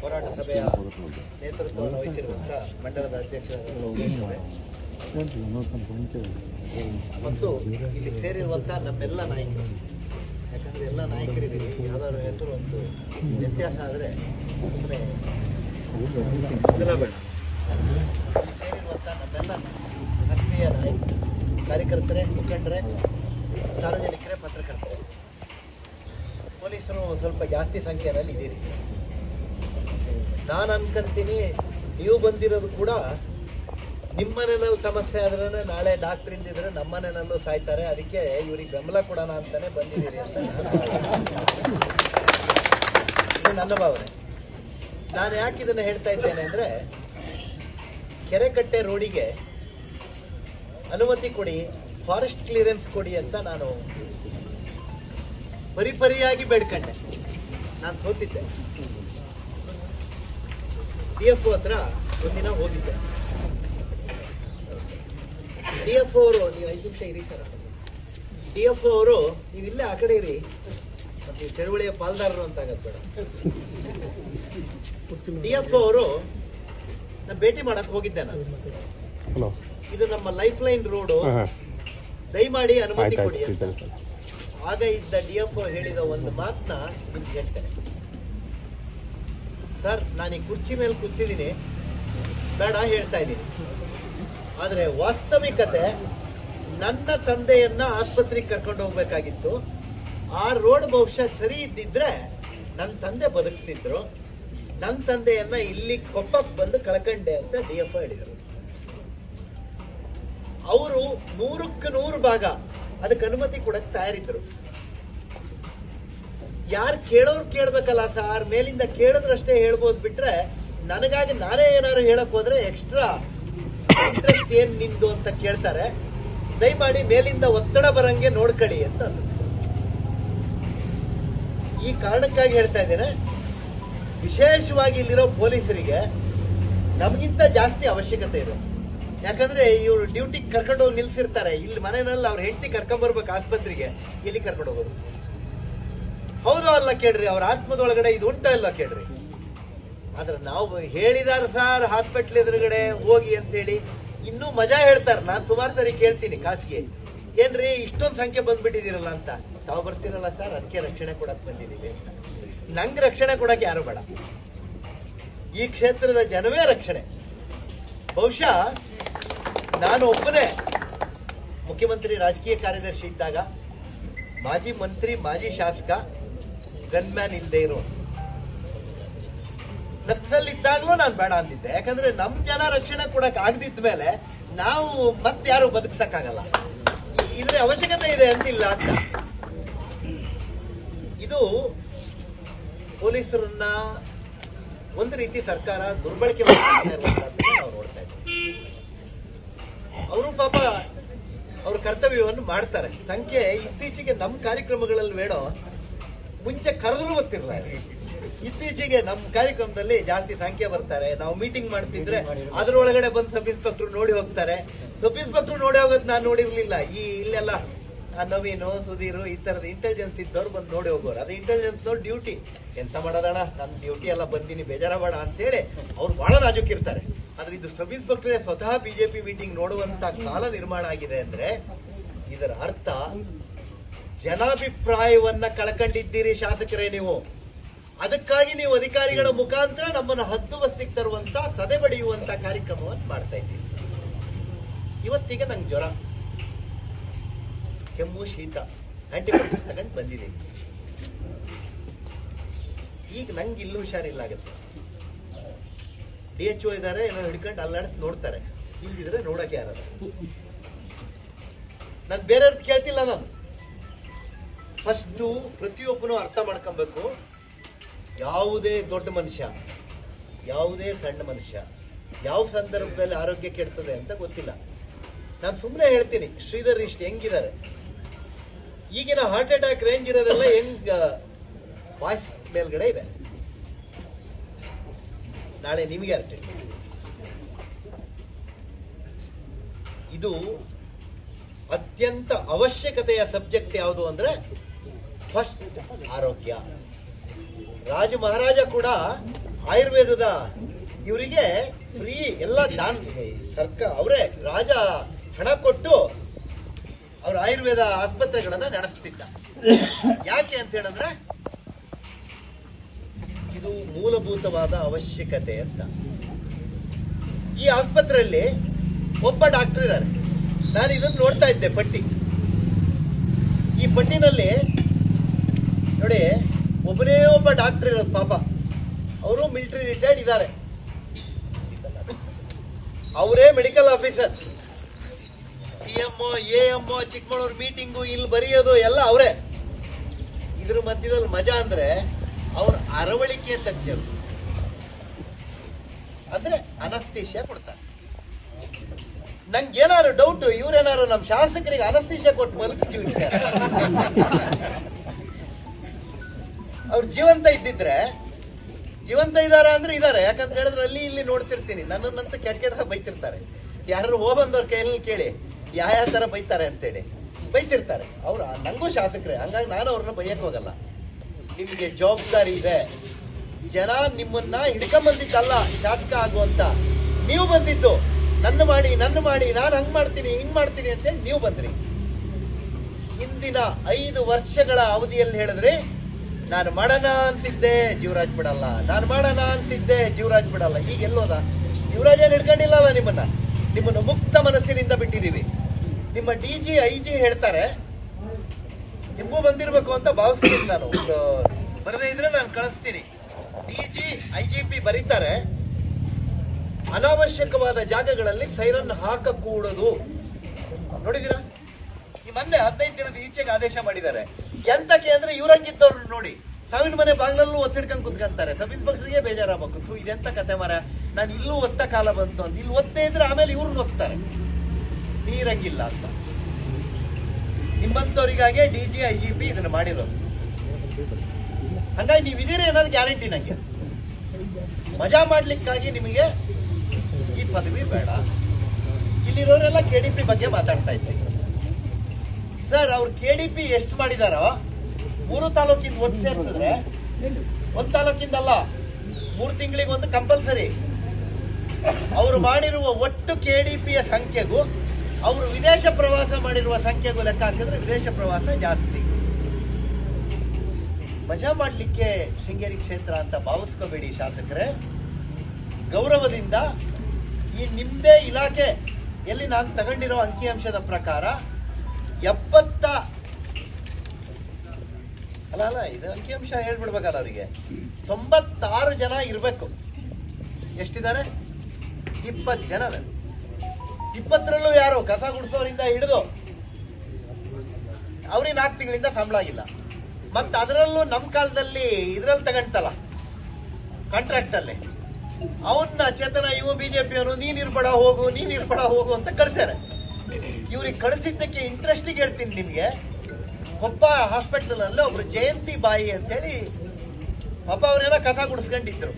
ಹೋರಾಟ ಸಭೆಯ ನೇತೃತ್ವವನ್ನು ವಹಿಸಿರುವಂಥ ಮಂಡಲದ ಅಧ್ಯಕ್ಷರಾದ ಮತ್ತು ಇಲ್ಲಿ ಸೇರಿರುವಂಥ ನಮ್ಮೆಲ್ಲ ನಾಯಕರು, ಯಾಕಂದ್ರೆ ಎಲ್ಲ ನಾಯಕರಿದ್ದೀವಿ ಯಾವ್ದಾದ್ರು ಹೆಸರು ಒಂದು ವ್ಯತ್ಯಾಸ ಆದರೆ ಸುಮ್ಮನೆ ಬದಲಾಗಬೇಡ ಬೇಡ ಇಲ್ಲಿ ಸೇರಿರುವಂಥ ನಮ್ಮೆಲ್ಲ ಆತ್ಮೀಯ ನಾಯಕರು ಕಾರ್ಯಕರ್ತರೇ, ಮುಖಂಡರೇ, ಸಾರ್ವಜನಿಕರೇ, ಪತ್ರಕರ್ತರೇ. ಪೊಲೀಸರು ಸ್ವಲ್ಪ ಜಾಸ್ತಿ ಸಂಖ್ಯೆಯಲ್ಲಿ ಇದ್ದೀರಿ. ನಾನು ಅನ್ಕೊಂತೀನಿ, ನೀವು ಬಂದಿರೋದು ಕೂಡ ನಿಮ್ಮ ಸಮಸ್ಯೆ ಆದ್ರೆ ನಾಳೆ ಡಾಕ್ಟರ್ ಇದ್ರೆ ನಮ್ಮ ಮನೆಯಲ್ಲೂ ಸಾಯ್ತಾರೆ. ಅದಕ್ಕೆ ಇವ್ರಿಗೆ ಬೆಂಬಲ ಕೊಡೋಣ ಅಂತಾನೆ ಬಂದಿದ್ದೀರಿ ಅಂತ. ಇದು ನನ್ನ ಭಾವನೆ. ನಾನು ಯಾಕೆ ಇದನ್ನು ಹೇಳ್ತಾ ಇದ್ದೇನೆ ಅಂದರೆ, ಕೆರೆಕಟ್ಟೆ ರೋಡಿಗೆ ಅನುಮತಿ ಕೊಡಿ ಫಾರೆಸ್ಟ್ ಕ್ಲಿಯರೆನ್ಸ್ ಕೊಡಿ ಅಂತ ನಾನು ಪರಿಪರಿಯಾಗಿ ಬೇಡ್ಕೊಂಡೆ. ನಾನು ಸೋತಿದ್ದೆ. ಡಿ ಎಫ್ ಹತ್ರ ಒಂದಿನ ಹೋಗಿದ್ದೆ. ಡಿ ಎಫ್ ಅವರು ನೀವು ಐದು ನಿಮಿಷ ಇರಿ ಸರ್. ಡಿ ಎಫ್ ಅವರು ನೀವು ಇಲ್ಲೇ ಆ ಕಡೆ ಇರಿ. ಮತ್ತೆ ನೀವು ಚಳುವಳಿಯ ಪಾಲ್ದಾರರು ಅಂತ ಆಗತ್ತೆ ಬೇಡ. ಡಿ ಎಫ್ ಅವರು ನಾನು ಭೇಟಿ ಮಾಡಕ್ ಹೋಗಿದ್ದೆ ನಾನು. ಇದು ನಮ್ಮ ಲೈಫ್ ಲೈನ್ ರೋಡು ದಯಮಾಡಿ ಅನುಮತಿ ಕೊಡಿ ಅಂತ. ಆಗ ಇದ್ದ ಡಿ ಎಫ್ ಹೇಳಿದ ಒಂದು ಮಾತನ್ನ ನಿಮ್ಗೆ ಹೇಳ್ತೇನೆ. ಸರ್, ನಾನು ಈ ಕುರ್ಚಿ ಮೇಲೆ ಕೂತಿದ್ದೀನಿ. ಬೇಡ ಹೇಳ್ತಾ ಇದ್ದೀನಿ. ಆದರೆ ವಾಸ್ತವಿಕತೆ ನನ್ನ ತಂದೆಯನ್ನ ಆಸ್ಪತ್ರೆಗೆ ಕರ್ಕೊಂಡು ಹೋಗ್ಬೇಕಾಗಿತ್ತು. ಆ ರೋಡ್ ಬಹುಶಃ ಸರಿ ಇದ್ದಿದ್ರೆ ನನ್ನ ತಂದೆ ಬದುಕ್ತಿದ್ರು. ನನ್ನ ತಂದೆಯನ್ನ ಇಲ್ಲಿ ಕೊಪ್ಪಕ್ಕೆ ಬಂದು ಕಳ್ಕಂಡೆ ಅಂತ ಡಿ ಎಫ್ ಹೇಳಿದರು. ಅವರು ನೂರಕ್ಕೆ ನೂರು ಭಾಗ ಅದಕ್ಕೆ ಅನುಮತಿ ಕೊಡಕ್ಕೆ ತಯಾರಿದ್ರು. ಯಾರು ಕೇಳೋರು ಕೇಳ್ಬೇಕಲ್ಲ ಸರ್? ಮೇಲಿಂದ ಕೇಳಿದ್ರಷ್ಟೇ ಹೇಳ್ಬೋದು ಬಿಟ್ರೆ ನನಗಾಗಿ ನಾನೇ ಏನಾದ್ರು ಹೇಳಕ್ ಹೋದ್ರೆ ಎಕ್ಸ್ಟ್ರಾ ಇಂಟ್ರೆಸ್ಟ್ ಏನ್ ನಿಂದು ಅಂತ ಕೇಳ್ತಾರೆ. ದಯಮಾಡಿ ಮೇಲಿಂದ ಒತ್ತಡ ಬರಂಗೆ ನೋಡ್ಕೊಳ್ಳಿ ಅಂತ. ಈ ಕಾರಣಕ್ಕಾಗಿ ಹೇಳ್ತಾ ಇದ್ದೇನೆ, ವಿಶೇಷವಾಗಿ ಇಲ್ಲಿರೋ ಪೊಲೀಸರಿಗೆ ನಮಗಿಂತ ಜಾಸ್ತಿ ಅವಶ್ಯಕತೆ ಇದೆ. ಯಾಕಂದ್ರೆ ಇವರು ಡ್ಯೂಟಿ ಕರ್ಕೊಂಡೋಗಿ ನಿಲ್ಸಿರ್ತಾರೆ. ಇಲ್ಲಿ ಮನೆಯಲ್ಲಿ ಅವ್ರ ಹೆಂಡತಿ ಕರ್ಕೊಂಡ್ ಬರ್ಬೇಕು ಆಸ್ಪತ್ರೆಗೆ ಎಲ್ಲಿ ಕರ್ಕೊಂಡು ಹೋಗೋದು? ಹೌದು ಅಲ್ಲ ಕೇಳ್ರಿ, ಅವ್ರ ಆತ್ಮದೊಳಗಡೆ ಇದು ಉಂಟ ಇಲ್ಲ ಕೇಳ್ರಿ? ಆದ್ರೆ ನಾವು ಹೇಳಿದಾರ ಸರ್ ಹಾಸ್ಪಿಟ್ಲ್ ಎದುರುಗಡೆ ಹೋಗಿ ಅಂತೇಳಿ ಇನ್ನೂ ಮಜಾ ಹೇಳ್ತಾರೆ. ನಾನು ಸುಮಾರು ಸರಿ ಕೇಳ್ತೀನಿ ಖಾಸಗಿ. ಏನ್ರಿ, ಇಷ್ಟೊಂದು ಸಂಖ್ಯೆ ಬಂದ್ಬಿಟ್ಟಿದಿರಲ್ಲ ಅಂತ? ತಾವು ಬರ್ತೀರಲ್ಲ ಸರ್? ಅದಕ್ಕೆ ರಕ್ಷಣೆ ಕೊಡಕ್ ಬಂದಿದ್ದೀವಿ. ಅಂತ ನಂಗೆ ರಕ್ಷಣೆ ಕೊಡಕ್ಕೆ ಯಾರು ಬೇಡ. ಈ ಕ್ಷೇತ್ರದ ಜನವೇ ರಕ್ಷಣೆ. ಬಹುಶಃ ನಾನು ಒಬ್ಬನೇ ಮುಖ್ಯಮಂತ್ರಿ, ರಾಜಕೀಯ ಕಾರ್ಯದರ್ಶಿ ಇದ್ದಾಗ, ಮಾಜಿ ಮಂತ್ರಿ, ಮಾಜಿ ಶಾಸಕ ಗನ್ಮ್ಯಾನ್ ಇಲ್ಲದೆ ಇರೋ. ನಕ್ಸಲ್ ಇದ್ದಾಗ್ಲೂ ನಾನು ಬೇಡ ಅಂದಿದ್ದೆ. ಯಾಕಂದ್ರೆ ನಮ್ ಜನ ರಕ್ಷಣೆ ಕೊಡಕ್ ಆಗದಿದ್ದ ಮೇಲೆ ನಾವು ಮತ್ತಾರು ಬದುಕ್ಸಕ್ಕಾಗಲ್ಲ. ಆಗಲ್ಲ ಇದ್ರ ಅವಶ್ಯಕತೆ ಇದೆ ಅಂತಿಲ್ಲ ಅಂತ. ಇದು ಪೊಲೀಸರನ್ನ ಒಂದು ರೀತಿ ಸರ್ಕಾರ ದುರ್ಬಳಕೆ ಮಾಡ್ತಾ ಇದ್ದ ಅವರು ಪಾಪ ಅವ್ರ ಕರ್ತವ್ಯವನ್ನು ಮಾಡ್ತಾರೆ. ಸಂಖ್ಯೆ ಇತ್ತೀಚೆಗೆ ನಮ್ಮ ಕಾರ್ಯಕ್ರಮಗಳಲ್ಲಿ ಬೇಡೋ ಮುಂಚೆ ಕರೆದ್ರು ಗೊತ್ತಿರಲ್ಲ ಇತ್ತೀಚೆಗೆ ನಮ್ಮ ಕಾರ್ಯಕ್ರಮದಲ್ಲಿ ಜಾಸ್ತಿ ಸಂಖ್ಯೆ ಬರ್ತಾರೆ. ನಾವು ಮೀಟಿಂಗ್ ಮಾಡ್ತಿದ್ರೆ ಅದರೊಳಗಡೆ ಬಂದು ಸಬ್ ಇನ್ಸ್ಪೆಕ್ಟರ್ ನೋಡಿ ಹೋಗ್ತಾರೆ. ಸಬ್ ಇನ್ಸ್ಪೆಕ್ಟರ್ ನೋಡಿ ಹೋಗೋದು ನಾನು ನೋಡಿರ್ಲಿಲ್ಲ. ಈ ಇಲ್ಲೆಲ್ಲ ನವೀನು ಸುಧೀರು ಈ ತರದ ಇಂಟೆಲಿಜೆನ್ಸ್ ಇದ್ದವ್ರು ಬಂದು ನೋಡಿ ಹೋಗೋರು. ಅದು ಇಂಟೆಲಿಜೆನ್ಸ್ ನೋಡಿ ಡ್ಯೂಟಿ ಎಂತ ಮಾಡೋದಣ ನನ್ನ ಡ್ಯೂಟಿ ಎಲ್ಲ ಬಂದಿನಿ ಬೇಜಾರ ಬೇಡ ಅಂತೇಳಿ ಅವ್ರು ಬಹಳ ನಾಜುಕಿರ್ತಾರೆ ಆದ್ರೆ ಇದು ಸಬ್ ಇನ್ಸ್ಪೆಕ್ಟರ್ ಸ್ವತಃ ಬಿಜೆಪಿ ಮೀಟಿಂಗ್ ನೋಡುವಂತ ಕಾಲ ನಿರ್ಮಾಣ ಆಗಿದೆ ಅಂದ್ರೆ ಇದರ ಅರ್ಥ ಜನಾಭಿಪ್ರಾಯವನ್ನ ಕಳ್ಕೊಂಡಿದ್ದೀರಿ ಶಾಸಕರೇ ನೀವು. ಅದಕ್ಕಾಗಿ ನೀವು ಅಧಿಕಾರಿಗಳ ಮುಖಾಂತರ ನಮ್ಮನ್ನು ಹದ್ದುಬಸ್ತಿಗೆ ತರುವಂತ, ಸದೆ ಬಡಿಯುವಂತ ಕಾರ್ಯಕ್ರಮವನ್ನು ಮಾಡ್ತಾ ಇದ್ದೀರಿ ಇವತ್ತಿಗೆ ನಂಗೆ ಜ್ವರ. ಕೆಮ್ಮು, ಶೀತ ಆಂಟಿಬಯೋಟಿಕ್ ತಗೊಂಡು ಬಂದಿದ್ದೀನಿ ಈಗ ನಂಗೆ ಇಲ್ಲೂ ಹುಷಾರಿಲ್ಲ ಆಗುತ್ತೆ ಡಿ ಎಚ್ ಓ ಇದ್ದಾರೆ ಏನೋ ಹಿಡ್ಕೊಂಡು ಅಲ್ಲಾಡ್ಸಿ ನೋಡ್ತಾರೆ. ಇಲ್ದಿದ್ರೆ ನೋಡಕ್ಕೆ ಯಾರು ನಾನು ಬೇರೆಯವ್ರದ್ದು ಕೇಳ್ತಿಲ್ಲ ನಾನು. ಫಸ್ಟು ಪ್ರತಿಯೊಬ್ಬನು ಅರ್ಥ ಮಾಡ್ಕೊಬೇಕು. ಯಾವುದೇ ದೊಡ್ಡ ಮನುಷ್ಯ, ಯಾವುದೇ ಸಣ್ಣ ಮನುಷ್ಯ, ಯಾವ ಸಂದರ್ಭದಲ್ಲಿ ಆರೋಗ್ಯ ಕೆಡ್ತದೆ ಅಂತ ಗೊತ್ತಿಲ್ಲ. ನಾನು ಸುಮ್ಮನೆ ಹೇಳ್ತೀನಿ, ಶ್ರೀಧರ್ ಇಷ್ಟು ಹೆಂಗಿದ್ದಾರೆ. ಈಗಿನ ಹಾರ್ಟ್ ಅಟ್ಯಾಕ್ ರೇಂಜ್ ಇರೋದೆಲ್ಲ ಹೆಂಗ್ ವಾಯ್ಸ್ ಮೇಲ್ಗಡೆ ಇದೆ. ನಾಳೆ ನಿಮಗೆ ಅರ್ಥ ಇದು ಅತ್ಯಂತ ಅವಶ್ಯಕತೆಯ ಸಬ್ಜೆಕ್ಟ್ ಯಾವುದು ಅಂದ್ರೆ ಫಸ್ಟ್ ಆರೋಗ್ಯ. ರಾಜ ಮಹಾರಾಜ ಕೂಡ ಆಯುರ್ವೇದದ ಇವರಿಗೆ ಫ್ರೀ ಎಲ್ಲ ದಾನ್ ಸರ್ಕಾರ ಅವರೇ ರಾಜ ಹಣ ಕೊಟ್ಟು ಅವ್ರ ಆಯುರ್ವೇದ ಆಸ್ಪತ್ರೆಗಳನ್ನ ನಡೆಸ್ತಿದ್ದ. ಯಾಕೆ ಅಂತ ಹೇಳಿದ್ರೆ ಇದು ಮೂಲಭೂತವಾದ ಅವಶ್ಯಕತೆ ಅಂತ. ಈ ಆಸ್ಪತ್ರೆಯಲ್ಲಿ ಒಬ್ಬ ಡಾಕ್ಟರ್ ಇದ್ದಾರೆ. ನಾನು ಇದನ್ನು ನೋಡ್ತಾ ಇದ್ದೆ ಪಟ್ಟಿ. ಈ ಪಟ್ಟಿನಲ್ಲಿ ನೋಡಿ, ಒಬ್ಬನೇ ಒಬ್ಬ ಡಾಕ್ಟರ್ ಇರೋದು, ಪಾಪ. ಅವರು ಮಿಲಿಟರಿ ರಿಟೈರ್ಡ್ ಇದ್ದಾರೆ. ಅವರೇ medical officer P M A M Chikkamagaluru meeting ಇಲ್ಲಿ ಬರೆಯೋದು ಎಲ್ಲ ಅವರೇ. ಇದ್ರ ಮಧ್ಯದಲ್ಲಿ ಮಜಾ ಅಂದ್ರೆ ಅವ್ರ ಅರವಳಿಕೆ ತಜ್ಞರು. ಅಂದ್ರೆ ಅನಸ್ತೀಶಿಯ ಕೊಡ್ತಾರೆ. ನಂಗೆ ಏನಾದ್ರು ಡೌಟ್ ಇವ್ರೇನಾದ್ರು ನಮ್ಮ ಶಾಸಕರಿಗೆ ಅನಸ್ತೀಶಿಯ ಕೊಟ್ಟು ಮಲಗಿಸ್ಕಿಲ್ ಅವ್ರು ಜೀವಂತ ಇದ್ದಿದ್ರೆ, ಜೀವಂತ ಇದಾರ ಅಂದ್ರೆ ಇದಾರೆ. ಯಾಕಂತ ಹೇಳಿದ್ರೆ ಅಲ್ಲಿ ಇಲ್ಲಿ ನೋಡ್ತಿರ್ತೀನಿ. ನನ್ನನ್ನಂತೂ ಕೆಟ್ಟ ಕೆಟ್ಟ ಬೈತಿರ್ತಾರೆ. ಯಾರು ಹೋಗಂದವ್ರ ಕೈಯಲ್ಲಿ ಕೇಳಿ ಯಾವ ಯಾವ ತರ ಬೈತಾರೆ? ಅಂತೇಳಿ. ಬೈತಿರ್ತಾರೆ. ಅವ್ರು ನಂಗೂ ಶಾಸಕರೇ. ಹಂಗಾಗಿ ನಾನು ಅವ್ರನ್ನ ಬೈಯಕ್ ಹೋಗಲ್ಲ. ನಿಮಗೆ ಜವಾಬ್ದಾರಿ ಇದೆ. ಜನ ನಿಮ್ಮನ್ನ ಹಿಡ್ಕೊಂಬಂದಿದ್ದಲ್ಲ, ಶಾಸಕ ಆಗುವಂತ ನೀವು ಬಂದಿದ್ದು, ನನ್ನ ಮಾಡಿ ನನ್ನ ಮಾಡಿ, ನಾನು ಹಂಗ್ ಮಾಡ್ತೀನಿ, ಹಿಂಗ್ ಮಾಡ್ತೀನಿ ಅಂತೇಳಿ ನೀವು ಬಂದ್ರಿ. ಹಿಂದಿನ ಐದು ವರ್ಷಗಳ ಅವಧಿಯಲ್ಲಿ ಹೇಳಿದ್ರೆ ನಾನು ಮಾಡೋಣ ಅಂತಿದ್ದೆ, ಜೀವರಾಜ್ ಬಿಡಲ್ಲ. ನಾನು ಮಾಡೋಣ ಅಂತಿದ್ದೆ, ಜೀವರಾಜ್ ಬಿಡಲ್ಲ. ಈಗ ಎಲ್ಲೋದ ಜೀವರಾಜ್ ಏನು ಹಿಡ್ಕೊಂಡಿಲ್ಲಲ್ಲ ನಿಮ್ಮನ್ನ? ನಿಮ್ಮನ್ನು ಮುಕ್ತ ಮನಸ್ಸಿನಿಂದ ಬಿಟ್ಟಿದ್ದೀವಿ. ನಿಮ್ಮ ಡಿ ಜಿ ಐ ಜಿ ಹೇಳ್ತಾರೆ. ನಿಮಗೂ ಬಂದಿರಬೇಕು ಅಂತ ಭಾವಿಸ್ತೀನಿ ನಾನು. ಒಂದು ಬರದೇ ಇದ್ರೆ ನಾನು ಕಳಿಸ್ತೀನಿ. D G I G P ಬರೀತಾರೆ. ಅನಾವಶ್ಯಕವಾದ ಜಾಗಗಳಲ್ಲಿ ಸೈರನ್ ಹಾಕಕೂಡದು. ನೋಡಿದೀರಾ ಮೊನ್ನೆ ಹದಿನೈದು ದಿನದ ಈಚೆಗೆ ಆದೇಶ ಮಾಡಿದ್ದಾರೆ. ಎಂತಕ್ಕೆ ಅಂದ್ರೆ ಇವ್ರಂಗಿದ್ದವ್ರು ನೋಡಿ, ಸಾವಿನ ಮನೆ ಬಾಗ್ಲಲ್ಲೂ ಒತ್ತಿಡ್ಕೊಂಡು ಕುತ್ಕೊಂತಾರೆ. ಸಬ್ ಇನ್ಸ್ಪೆಕ್ಟರ್ಗೆ ಬೇಜಾರಾಗಬೇಕು. ಇದೆಂತ ಕತೆ ಮರ ನಾನು ಇಲ್ಲೂ ಒತ್ತ ಕಾಲ ಬಂತು ಅಂತ. ಇಲ್ಲಿ ಒತ್ತೆ ಇದ್ರೆ ಆಮೇಲೆ ಇವ್ರನ್ನ ಒತ್ತಾರೆ. ನೀರಂಗಿಲ್ಲ ಅಂತ. ನಿಮ್ಮಂತವರಿಗಾಗೆ D G, I G P ಇದನ್ನ ಮಾಡಿರೋದು. ಹಂಗಾಗಿ ನೀವು ಇದೀರಿ ಅನ್ನೋದು ಗ್ಯಾರಂಟಿ ನಂಗೆ. ಮಜಾ ಮಾಡ್ಲಿಕ್ಕಾಗಿ ನಿಮಗೆ ಈ ಪದವಿ ಬೇಡ. ಇಲ್ಲಿರೋರೆಲ್ಲ ಕೆ ಡಿ ಪಿ ಬಗ್ಗೆ ಮಾತಾಡ್ತಾ ಇದ್ದಾರೆ ಸರ್ ಅವ್ರು ಕೆ ಡಿ ಪಿ ಎಷ್ಟು ಮಾಡಿದಾರೋ, ಮೂರು ತಾಲೂಕಿಂದ ಒಂದು ಸೇರಿಸಿದ್ರೆ, ಒಂದು ತಾಲೂಕಿಂದಲ್ಲ, ಮೂರು ತಿಂಗಳಿಗೆ ಒಂದು ಕಂಪಲ್ಸರಿ ಅವರು ಮಾಡಿರುವ ಒಟ್ಟು ಕೆ ಡಿ ಪಿಯ ಸಂಖ್ಯೆಗೂ, ಅವರು ವಿದೇಶ ಪ್ರವಾಸ ಮಾಡಿರುವ ಸಂಖ್ಯೆಗೂ ಲೆಕ್ಕ ಹಾಕಿದ್ರೆ ವಿದೇಶ ಪ್ರವಾಸ ಜಾಸ್ತಿ. ಮಜಾ ಮಾಡಲಿಕ್ಕೆ ಶೃಂಗೇರಿ ಕ್ಷೇತ್ರ ಅಂತ ಭಾವಿಸ್ಕೋಬೇಡಿ ಶಾಸಕರೇ. ಗೌರವದಿಂದ ಈ ನಿಮ್ಮದೇ ಇಲಾಖೆ, ಎಲ್ಲಿ ನಾನು ತಗೊಂಡಿರೋ ಅಂಕಿಅಂಶದ ಪ್ರಕಾರ ಎಪ್ಪತ್ತ ಅಲ್ಲ ಅಲ್ಲ, ಇದು ಅಂಕಿಅಂಶ ಹೇಳ್ಬಿಡ್ಬೇಕಲ್ಲ ಅವರಿಗೆ. ತೊಂಬತ್ತಾರು ಜನ ಇರಬೇಕು. ಎಷ್ಟಿದ್ದಾರೆ? ಇಪ್ಪತ್ತು ಜನ. ಇಪ್ಪತ್ತರಲ್ಲೂ ಯಾರು ಕಸ ಗುಡಿಸೋರಿಂದ ಹಿಡಿದು ಅವ್ರಿಗೆ ನಾಲ್ಕು ತಿಂಗಳಿಂದ ಸಂಬಳ ಆಗಿಲ್ಲ. ಮತ್ತೆ ಅದರಲ್ಲೂ ನಮ್ಮ ಕಾಲದಲ್ಲಿ ಇದ್ರಲ್ಲಿ ತಗೊಂತಲ್ಲ ಕಾಂಟ್ರಾಕ್ಟ್ ಅಲ್ಲಿ. ಅವನ್ನ ಚೇತನ ಇವ ಬಿಜೆಪಿಯವನು ನೀನು ಇರ್ಬೇಡ, ಹೋಗು, ನೀನು ಇರ್ಬೇಡ, ಹೋಗು ಅಂತ ಕಳ್ಸ್ಯಾರೆ. ಇವ್ರಿಗೆ ಕಳಿಸಿದ್ದಕ್ಕೆ ಇಂಟ್ರೆಸ್ಟಿಗೆ ಹೇಳ್ತೀನಿ ನಿಮಗೆ. ಕೊಪ್ಪ ಹಾಸ್ಪಿಟಲ್ ಅಲ್ಲಿ ಒಬ್ರು ಜಯಂತಿ ಬಾಯಿ ಅಂತೇಳಿ ಪಾಪ ಅವರೆಲ್ಲ ಕಸ ಗುಡಿಸ್ಕೊಂಡಿದ್ರು.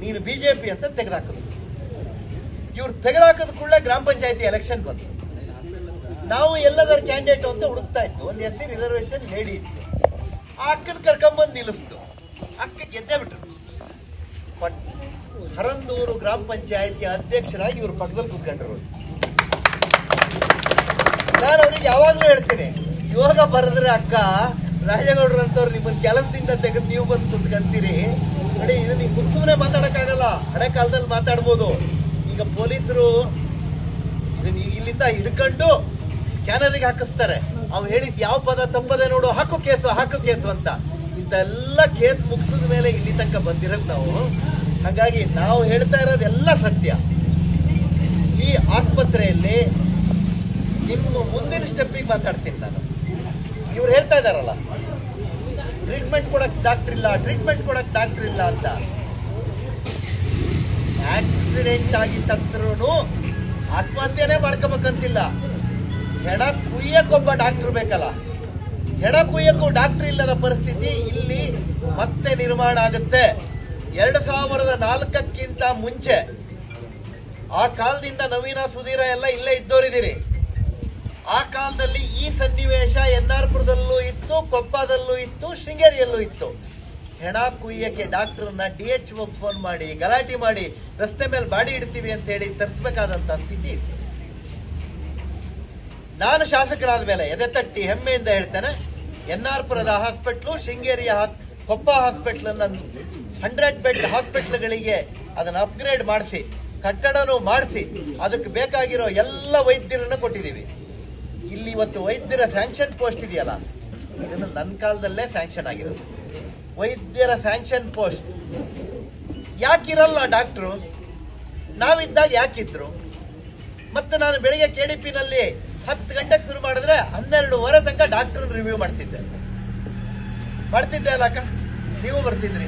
ನೀನು ಬಿಜೆಪಿ ಅಂತ ತೆಗೆದಾಕಿದ್ರು ಇವ್ರು ತೆಗೆದಾಕದ ಕೂಡಲೇ ಗ್ರಾಮ ಪಂಚಾಯತಿ ಎಲೆಕ್ಷನ್ ಬಂತು. ನಾವು ಎಲ್ಲದರ ಕ್ಯಾಂಡಿಡೇಟ್ ಅಂತ ಹುಡುಕ್ತಾ ಇತ್ತು ಒಂದು ಎಸ್ ಸಿ ರಿಸರ್ವೇಶನ್ ಹೇಳಿ ಇತ್ತು. ಆ ಅಕ್ಕನ ಕರ್ಕೊಂಬಂದು ನಿಲ್ಲಿಸ್ತು. ಅಕ್ಕ ಗೆದ್ದೇ ಬಿಟ್ರು. ಬಟ್ ಹರಂದೂರು ಗ್ರಾಮ ಪಂಚಾಯತಿ ಅಧ್ಯಕ್ಷರಾಗಿ ಇವರು ಪಕ್ಕದಲ್ಲಿ ಕೂತ್ಕೊಂಡ್ರು. ನಾನು ಅವ್ರಿಗೆ ಯಾವಾಗ್ಲೂ ಹೇಳ್ತೀನಿ, ಇವಾಗ ಬರೆದ್ರೆ ಅಕ್ಕ ರಾಜೇಗೌಡರು ಅಂತವ್ರು ನಿಮ್ಮನ್ನ ಕೆಲಸದಿಂದ ತೆಗೆದು ನೀವು ಬಂದು ಕುತ್ಕಂತೀರಿ. ನೋಡಿ ಇದು ನೀವು ಸುಮ್ಮನೆ ಮಾತಾಡಕ್ಕಾಗಲ್ಲ. ಹಳೆ ಕಾಲದಲ್ಲಿ ಮಾತಾಡ್ಬೋದು. ಈಗ ಪೊಲೀಸರು ಇದನ್ನ ಇಲ್ಲಿಂದ ಹಿಡ್ಕೊಂಡು ಸ್ಕ್ಯಾನರಿಗೆ ಹಾಕಿಸ್ತಾರೆ. ಅವ್ನು ಹೇಳಿದ್ ಯಾವ ಪದ ತಪ್ಪದೆ ನೋಡು, ಹಾಕು ಕೇಸು ಹಾಕು ಕೇಸು ಅಂತ. ಇಂತೆಲ್ಲ ಕೇಸ್ ಮುಗಿಸಿದ ಮೇಲೆ ಇಲ್ಲಿ ತನಕ ಬಂದಿರೋದು ನಾವು. ಹಾಗಾಗಿ ನಾವು ಹೇಳ್ತಾ ಇರೋದೆಲ್ಲ ಸತ್ಯ. ಈ ಆಸ್ಪತ್ರೆಯಲ್ಲಿ ನಿಮ್ಮ ಮುಂದಿನ ಸ್ಟೆಪ್ಪಿಗೆ ಮಾತಾಡ್ತೀನಿ ನಾನು. ಇವ್ರು ಹೇಳ್ತಾ ಇದಾರಲ್ಲ ಟ್ರೀಟ್ಮೆಂಟ್ ಕೊಡಕ್ ಡಾಕ್ಟರ್ ಇಲ್ಲ ಟ್ರೀಟ್ಮೆಂಟ್ ಕೊಡಕ್ ಡಾಕ್ಟರ್ ಇಲ್ಲ ಅಂತ. ಆಕ್ಸಿಡೆಂಟ್ ಆಗಿ ಸತ್ರು ಆತ್ಮಹತ್ಯೆನೇ ಮಾಡ್ಕೋಬೇಕಂತಿಲ್ಲ. ಹೆಣ ಕುಯ್ಯಕ್ಕೊಬ್ಬ ಡಾಕ್ಟರ್ ಬೇಕಲ್ಲ. ಹೆಣ ಕುಯ್ಯಕ್ಕೂ ಡಾಕ್ಟರ್ ಇಲ್ಲದ ಪರಿಸ್ಥಿತಿ ಇಲ್ಲಿ ಮತ್ತೆ ನಿರ್ಮಾಣ ಆಗುತ್ತೆ. ಎರಡು ಸಾವಿರದ ನಾಲ್ಕಕ್ಕಿಂತ ಮುಂಚೆ ಆ ಕಾಲದಿಂದ ನವೀನ ಸುಧೀರ ಎಲ್ಲ ಇಲ್ಲೇ ಇದ್ದೋರಿದ್ದೀರಿ ಆ ಕಾಲದಲ್ಲಿ ಈ ಸನ್ನಿವೇಶ ಎನ್ ಆರ್ ಪುರದಲ್ಲೂ ಇತ್ತು, ಕೊಪ್ಪದಲ್ಲೂ ಇತ್ತು, ಶೃಂಗೇರಿಯಲ್ಲೂ ಇತ್ತು. ಹೆಣ ಕುಯ್ಯಕ್ಕೆ ಡಾಕ್ಟರ್ನ ಡಿ ಎಚ್ ಫೋನ್ ಮಾಡಿ, ಗಲಾಟೆ ಮಾಡಿ, ರಸ್ತೆ ಮೇಲೆ ಬಾಡಿ ಇಡ್ತೀವಿ ಅಂತ ಹೇಳಿ ತರಿಸ್ಬೇಕಾದಂತ ಸ್ಥಿತಿ ಇತ್ತು. ನಾನು ಶಾಸಕರಾದ ಮೇಲೆ ಎದೆ ತಟ್ಟಿ ಹೆಮ್ಮೆಯಿಂದ ಹೇಳ್ತೇನೆ ಎನ್ ಆರ್ ಪುರದ ಹಾಸ್ಪಿಟ್ಲು, ಶೃಂಗೇರಿಯ ಕೊಪ್ಪ ಹಾಸ್ಪಿಟ್ಲ್ ಹಂಡ್ರೆಡ್ ಬೆಡ್ ಹಾಸ್ಪಿಟ್ಲ್ಗಳಿಗೆ ಅದನ್ನು ಅಪ್ಗ್ರೇಡ್ ಮಾಡಿಸಿ, ಕಟ್ಟಡನೂ ಮಾಡಿಸಿ, ಅದಕ್ಕೆ ಬೇಕಾಗಿರೋ ಎಲ್ಲ ವೈದ್ಯರನ್ನು ಕೊಟ್ಟಿದ್ದೀವಿ. ಇಲ್ಲಿ ಇವತ್ತು ವೈದ್ಯರ ಸ್ಯಾಂಕ್ಷನ್ ಪೋಸ್ಟ್ ಇದೆಯಲ್ಲ? ಇದನ್ನು ನನ್ನ ಕಾಲದಲ್ಲೇ ಸ್ಯಾಂಕ್ಷನ್ ಆಗಿರೋದು. ವೈದ್ಯರ ಸ್ಯಾಂಕ್ಷನ್ ಪೋಸ್ಟ್ ಯಾಕಿರಲ್ಲ ಡಾಕ್ಟ್ರು? ನಾವಿದ್ದಾಗ ಯಾಕಿದ್ರು? ಮತ್ತು ನಾನು ಬೆಳಿಗ್ಗೆ ಕೆ ಡಿ ಪಿನಲ್ಲಿ ಹತ್ತು ಗಂಟೆಗೆ ಶುರು ಮಾಡಿದ್ರೆ ಹನ್ನೆರಡುವರೆ ತನಕ ಡಾಕ್ಟರ್ ರಿವ್ಯೂ ಮಾಡ್ತಿದ್ದೆ. ಮಾಡ್ತಿದ್ದೆ ಅಲ್ಲ ಅಕ್ಕ? ನೀವು ಬರ್ತಿದ್ರಿ.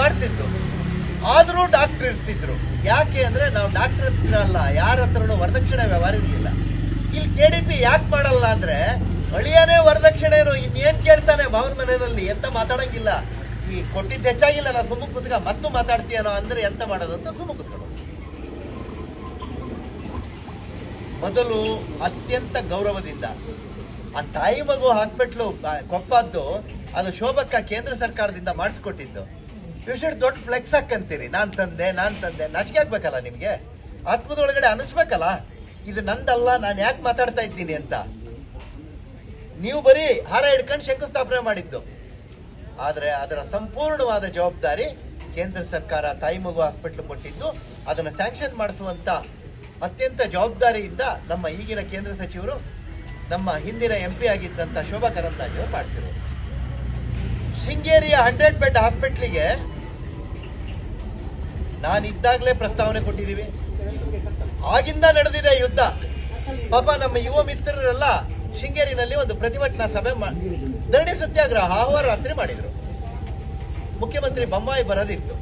ಮಾಡ್ತಿದ್ದು ಆದರೂ ಡಾಕ್ಟರ್ ಇರ್ತಿದ್ರು. ಯಾಕೆ ಅಂದರೆ ನಾವು ಡಾಕ್ಟ್ರ್ ಹತ್ರ ಅಲ್ಲ, ಯಾರ ಹತ್ರನೂ ವರದಕ್ಷಿಣೆ ವ್ಯವಹಾರ ಇರಲಿಲ್ಲ. ಇಲ್ಲಿ ಕೆ ಡಿ ಪಿ ಯಾಕೆ ಮಾಡಲ್ಲ ಅಂದ್ರೆ ಅಳಿಯನೇ ವರದಕ್ಷಿಣೆನು ಇನ್ನೇನ್ ಕೇಳ್ತಾನೆ ಮಾವನ ಮನೆಯಲ್ಲಿ ಎಂತ ಮಾತಾಡಂಗಿಲ್ಲ. ಈ ಕೊಟ್ಟಿದ್ದು ಹೆಚ್ಚಾಗಿಲ್ಲ ನಾನು ಸುಮ್ಮ ಕುತ್ಕ, ಮತ್ತು ಮಾತಾಡ್ತೀಯನೋ ಅಂದ್ರೆ ಎಂತ ಮಾಡೋದು ಅಂತ ಸುಮ್ಮ ಕುತ್ಕೊಂಡು ಮೊದಲು ಅತ್ಯಂತ ಗೌರವದಿಂದ, ಆ ತಾಯಿ ಮಗು ಹಾಸ್ಪಿಟ್ಲು ಕೊಪ್ಪದ್ದು, ಅದು ಶೋಭಕ್ಕ ಕೇಂದ್ರ ಸರ್ಕಾರದಿಂದ ಮಾಡಿಸ್ಕೊಟ್ಟಿದ್ದು. ಇಷ್ಟು ದೊಡ್ಡ ಫ್ಲೆಕ್ಸ್ ಹಾಕಂತೀರಿ, ನಾನು ತಂದೆ ನಾನು ತಂದೆ, ನಾಚಿಕೆ ಆಗ್ಬೇಕಲ್ಲ ನಿಮಗೆ? ಆತ್ಮದೊಳಗಡೆ ಅನಿಸ್ಬೇಕಲ್ಲ? ಇದು ನಂದಲ್ಲ, ನಾನು ಯಾಕೆ ಮಾತಾಡ್ತಾ ಇದ್ದೀನಿ ಅಂತ. ನೀವು ಬರೀ ಹಾರ ಹಿಡ್ಕೊಂಡು ಶಂಕುಸ್ಥಾಪನೆ ಮಾಡಿದ್ದು. ಆದರೆ ಅದರ ಸಂಪೂರ್ಣವಾದ ಜವಾಬ್ದಾರಿ ಕೇಂದ್ರ ಸರ್ಕಾರ ತಾಯಿ ಮಗು ಹಾಸ್ಪಿಟ್ಲ್ ಕೊಟ್ಟಿದ್ದು. ಅದನ್ನು ಸ್ಯಾಂಕ್ಷನ್ ಮಾಡಿಸುವಂತ ಅತ್ಯಂತ ಜವಾಬ್ದಾರಿಯಿಂದ ನಮ್ಮ ಈಗಿನ ಕೇಂದ್ರ ಸಚಿವರು ನಮ್ಮ ಹಿಂದಿನ ಎಂ ಪಿ ಆಗಿದ್ದಂತ ಶೋಭಾ ಕರಂದ್ಲಾಜೆ ಅವರು ಮಾಡಿಸಿರೋದು ಶೃಂಗೇರಿಯ ಹಂಡ್ರೆಡ್ ಬೆಡ್ ಹಾಸ್ಪಿಟ್ಲಿಗೆ ನಾನಿದ್ದಾಗಲೇ ಪ್ರಸ್ತಾವನೆ ಕೊಟ್ಟಿದ್ದೀವಿ. ಆಗಿಂದ ನಡೆದಿದೆ ಯುದ್ಧ. ಪಾಪ ನಮ್ಮ ಯುವ ಮಿತ್ರರೆಲ್ಲ ಶೃಂಗೇರಿನಲ್ಲಿ ಒಂದು ಪ್ರತಿಭಟನಾ ಸಭೆ ಧರಣಿ ಸತ್ಯಾಗ್ರಹ ಅಹೋರಾತ್ರಿ ಮಾಡಿದ್ರು. ಮುಖ್ಯಮಂತ್ರಿ ಬೊಮ್ಮಾಯಿ ಬರದಿತ್ತು.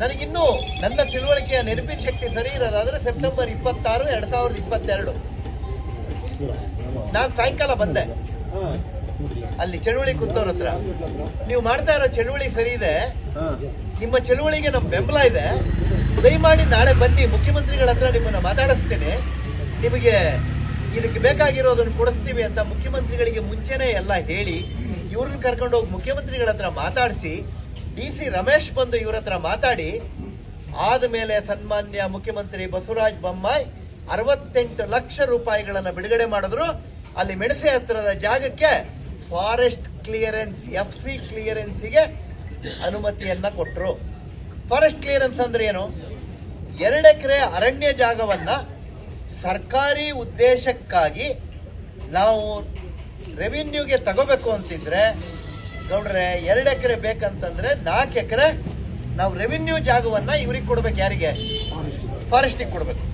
ನನಗಿನ್ನೂ ನನ್ನ ತಿಳುವಳಿಕೆಯ ನೆನಪಿನ ಶಕ್ತಿ ಸರಿ ಇರೋದಾದ್ರೆ ಸೆಪ್ಟೆಂಬರ್ ಇಪ್ಪತ್ತಾರು, ಎರಡ್ ಸಾವಿರದ ಇಪ್ಪತ್ತೆರಡು. ನಾನು ಸಾಯಂಕಾಲ ಬಂದೆ. ಅಲ್ಲಿ ಚಳುವಳಿ ಕುತ್ತೋರ್ ಹತ್ರ. ನೀವು ಮಾಡ್ತಾ ಇರೋ ಚಳುವಳಿ ಸರಿ ಇದೆ. ನಿಮ್ಮ ಚಳುವಳಿಗೆ ನಮ್ಮ ಬೆಂಬಲ ಇದೆ. ದಯಮಾಡಿ ನಾಳೆ ಬನ್ನಿ, ಮುಖ್ಯಮಂತ್ರಿಗಳ ಹತ್ರ ನಿಮ್ಮನ್ನು ಮಾತಾಡಿಸ್ತೇನೆ. ನಿಮಗೆ ಇದಕ್ಕೆ ಬೇಕಾಗಿರೋದನ್ನು ಕೊಡಿಸ್ತೀವಿ ಅಂತ ಮುಖ್ಯಮಂತ್ರಿಗಳಿಗೆ ಮುಂಚೆನೇ ಎಲ್ಲ ಹೇಳಿ, ಇವ್ರನ್ನ ಕರ್ಕೊಂಡು ಹೋಗಿ ಮುಖ್ಯಮಂತ್ರಿಗಳ ಹತ್ರ ಮಾತಾಡಿಸಿ, ಡಿ ಸಿ ರಮೇಶ್ ಬಂದು ಇವ್ರ ಹತ್ರ ಮಾತಾಡಿ ಆದಮೇಲೆ ಸನ್ಮಾನ್ಯ ಮುಖ್ಯಮಂತ್ರಿ ಬಸವರಾಜ್ ಬೊಮ್ಮಾಯಿ ಅರವತ್ತೆಂಟು ಲಕ್ಷ ರೂಪಾಯಿಗಳನ್ನು ಬಿಡುಗಡೆ ಮಾಡಿದ್ರು. ಅಲ್ಲಿ ಮೆಣಸೆ ಹತ್ತಿರದ ಜಾಗಕ್ಕೆ ಫಾರೆಸ್ಟ್ ಕ್ಲಿಯರೆನ್ಸ್ ಎಫ್ ಸಿ ಕ್ಲಿಯರೆನ್ಸಿಗೆ ಅನುಮತಿಯನ್ನ ಕೊಟ್ಟರು ಫಾರೆಸ್ಟ್ ಕ್ಲಿಯರೆನ್ಸ್ ಅಂದ್ರೆ ಏನು? ಎರಡು ಎಕರೆ ಅರಣ್ಯ ಜಾಗವನ್ನ ಸರ್ಕಾರಿ ಉದ್ದೇಶಕ್ಕಾಗಿ ನಾವು ರೆವಿನ್ಯೂಗೆ ತಗೋಬೇಕು ಅಂತಿದ್ರೆ, ನೋಡ್ರೆ ಎರಡು ಎಕರೆ ಬೇಕಂತಂದ್ರೆ ನಾಲ್ಕು ಎಕರೆ ನಾವು ರೆವಿನ್ಯೂ ಜಾಗವನ್ನ ಇವ್ರಿಗೆ ಕೊಡ್ಬೇಕು. ಯಾರಿಗೆ? ಫಾರೆಸ್ಟಿಗೆ ಕೊಡ್ಬೇಕು.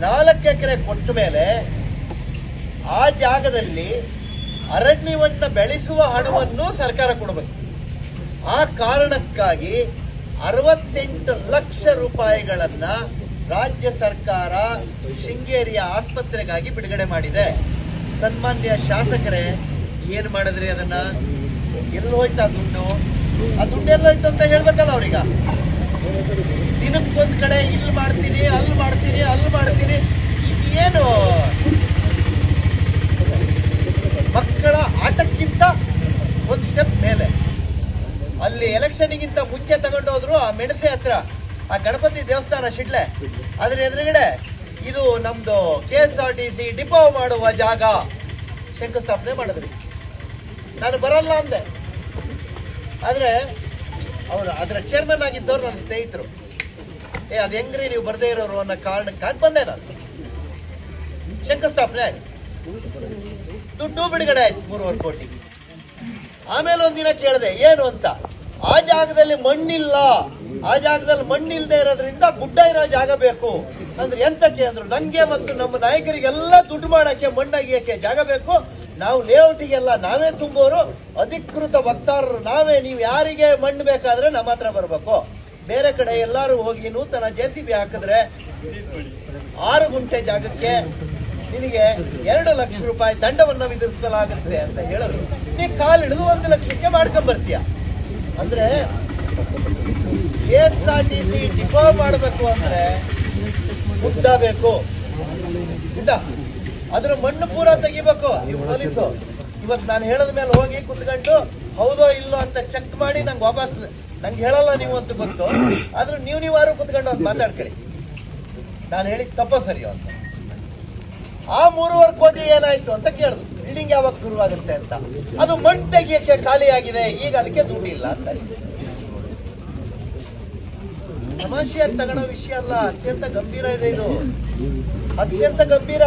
ನಾಲ್ಕು ಎಕರೆ ಕೊಟ್ಟ ಮೇಲೆ ಆ ಜಾಗದಲ್ಲಿ ಅರಣ್ಯವನ್ನು ಬೆಳೆಸುವ ಹಣವನ್ನು ಸರ್ಕಾರ ಕೊಡಬೇಕು. ಆ ಕಾರಣಕ್ಕಾಗಿ ಅರವತ್ತೆಂಟು ಲಕ್ಷ ರೂಪಾಯಿಗಳನ್ನ ರಾಜ್ಯ ಸರ್ಕಾರ ಶೃಂಗೇರಿಯ ಆಸ್ಪತ್ರೆಗಾಗಿ ಬಿಡುಗಡೆ ಮಾಡಿದೆ. ಸನ್ಮಾನ್ಯ ಶಾಸಕರೇ, ಏನ್ ಮಾಡಿದ್ರಿ ಅದನ್ನ? ಎಲ್ಲಿ ಹೋಯ್ತಾ ದುಡ್ಡು? ಆ ದುಡ್ಡು ಎಲ್ಲ ಹೋಯ್ತು ಅಂತ ಹೇಳ್ಬೇಕಲ್ಲ ಅವ್ರೀಗ. ದಿನಕ್ಕೊಂದ್ ಕಡೆ ಇಲ್ಲಿ ಮಾಡ್ತೀನಿ, ಅಲ್ಲಿ ಮಾಡ್ತೀನಿ ಅಲ್ಲಿ ಮಾಡ್ತೀನಿ. ಏನು? ಮಕ್ಕಳ ಆಟಕ್ಕಿಂತ ಒಂದು ಸ್ಟೆಪ್ ಮೇಲೆ. ಅಲ್ಲಿ ಎಲೆಕ್ಷನ್ಗಿಂತ ಮುಂಚೆ ತಗೊಂಡೋದ್ರು ಆ ಮೆಣಸೆ ಹತ್ರ, ಆ ಗಣಪತಿ ದೇವಸ್ಥಾನ ಶಿಡ್ಲೆ. ಅದ್ರ ಎದುರುಗಡೆ ಇದು ನಮ್ದು K S R T C depot ಮಾಡುವ ಜಾಗ. ಶಂಕುಸ್ಥಾಪನೆ ಮಾಡಿದ್ರಿ. ನಾನು ಬರಲ್ಲ ಅಂದೆ. ಆದ್ರೆ ಅವರು ಅದರ ಚೇರ್ಮನ್ ಆಗಿದ್ದವ್ರು ನನ್ನ ಸ್ನೇಹಿತರು. ಏ, ಅದು ಹೆಂಗ್ರಿ ನೀವು ಬರದೇ ಇರೋರು ಅನ್ನೋ ಕಾರಣಕ್ಕಾಗಿ ಬಂದೆ ನಾನು. ಶಂಕುಸ್ಥಾಪನೆ ಆಯ್ತು. ದುಡ್ಡು ಬಿಡುಗಡೆ ಆಯ್ತು ಮೂರುವರೆ ಕೋಟಿ. ಆಮೇಲೆ ಒಂದಿನ ಕೇಳಿದೆ, ಏನು ಅಂತ? ಆ ಜಾಗದಲ್ಲಿ ಮಣ್ಣಿಲ್ಲ, ಆ ಜಾಗದಲ್ಲಿ ಮಣ್ಣಿಲ್ಲದೆ ಇರೋದ್ರಿಂದ ಗುಡ್ಡ ಇರೋ ಜಾಗ ಬೇಕು. ಅಂದ್ರೆ ಎಂತಕ್ಕೆ ಅಂದ್ರು, ನಂಗೆ ಮತ್ತು ನಮ್ಮ ನಾಯಕರಿಗೆಲ್ಲ ದುಡ್ಡು ಮಾಡಕ್ಕೆ ಮಣ್ಣಾಗಿಯಕ್ಕೆ ಜಾಗ ಬೇಕು. ನಾವು ಲೇಔಟಿಗೆಲ್ಲ ನಾವೇ ತುಂಬೋರು, ಅಧಿಕೃತ ವಕ್ತಾರರು ನಾವೇ, ನೀವು ಯಾರಿಗೆ ಮಣ್ಣು ಬೇಕಾದ್ರೆ ನಮ್ಮ ಹತ್ರ ಬರಬೇಕು. ಬೇರೆ ಕಡೆ ಎಲ್ಲರೂ ಹೋಗಿ ನೂತನ ಜೆ ಸಿ ಬಿ ಹಾಕಿದ್ರೆ ಆರು ಗುಂಟೆ ಜಾಗಕ್ಕೆ ನಿನಗೆ ಎರಡು ಲಕ್ಷ ರೂಪಾಯಿ ದಂಡವನ್ನು ವಿಧಿಸಲಾಗುತ್ತೆ ಅಂತ ಹೇಳಿದ್ರು. ನೀ ಕಾಲಿಡಿದು ಒಂದು ಲಕ್ಷಕ್ಕೆ ಮಾಡ್ಕೊಂಡ್ ಬರ್ತೀಯ ಅಂದ್ರೆ K S R T C depot ಮಾಡಬೇಕು ಅಂದ್ರೆ ಗುಡ್ಡ ಬೇಕು. ಗುಡ್ಡ. ಅದ್ರ ಮಣ್ಣು ಪೂರ ತೆಗಿಬೇಕು. ಪೊಲೀಸು. ಇವತ್ತು ನಾನು ಹೇಳದ ಮೇಲೆ ಹೋಗಿ ಕುತ್ಕೊಂಡು, ಹೌದೋ ಇಲ್ಲೋ ಅಂತ ಚೆಕ್ ಮಾಡಿ ನಂಗೆ ವಾಪಸ್ ನಂಗೆ ಹೇಳಲ್ಲ ನೀವು ಅಂತ ಗೊತ್ತು. ಆದ್ರೆ ನೀವು ನೀವಾರು ಕುತ್ಕೊಂಡು ಅಂತ ಮಾತಾಡ್ಕೊಳ್ಳಿ. ನಾನು ಹೇಳಿದ್ ತಪ್ಪ ಸರಿಯೋ ಅಂತ. ಆ ಮೂರುವರೆ ಕೋಟಿ ಏನಾಯ್ತು ಅಂತ ಕೇಳಿದ್ರು ಬಿಲ್ಡಿಂಗ್ ಯಾವಾಗ ಶುರುವಾಗುತ್ತೆ ಅಂತ. ಅದು ಮಣ್ಣು ತೆಗಿಯಕ್ಕೆ ಖಾಲಿ ಈಗ ಅದಕ್ಕೆ ದುಡ್ಡಿಲ್ಲ ಅಂತ. ತಮಾಷೆಯಾಗಿ ತಗೊಳ್ಳೋ ವಿಷಯ ಅಲ್ಲ, ಅತ್ಯಂತ ಗಂಭೀರ ಇದೆ ಇದು. ಅತ್ಯಂತ ಗಂಭೀರ.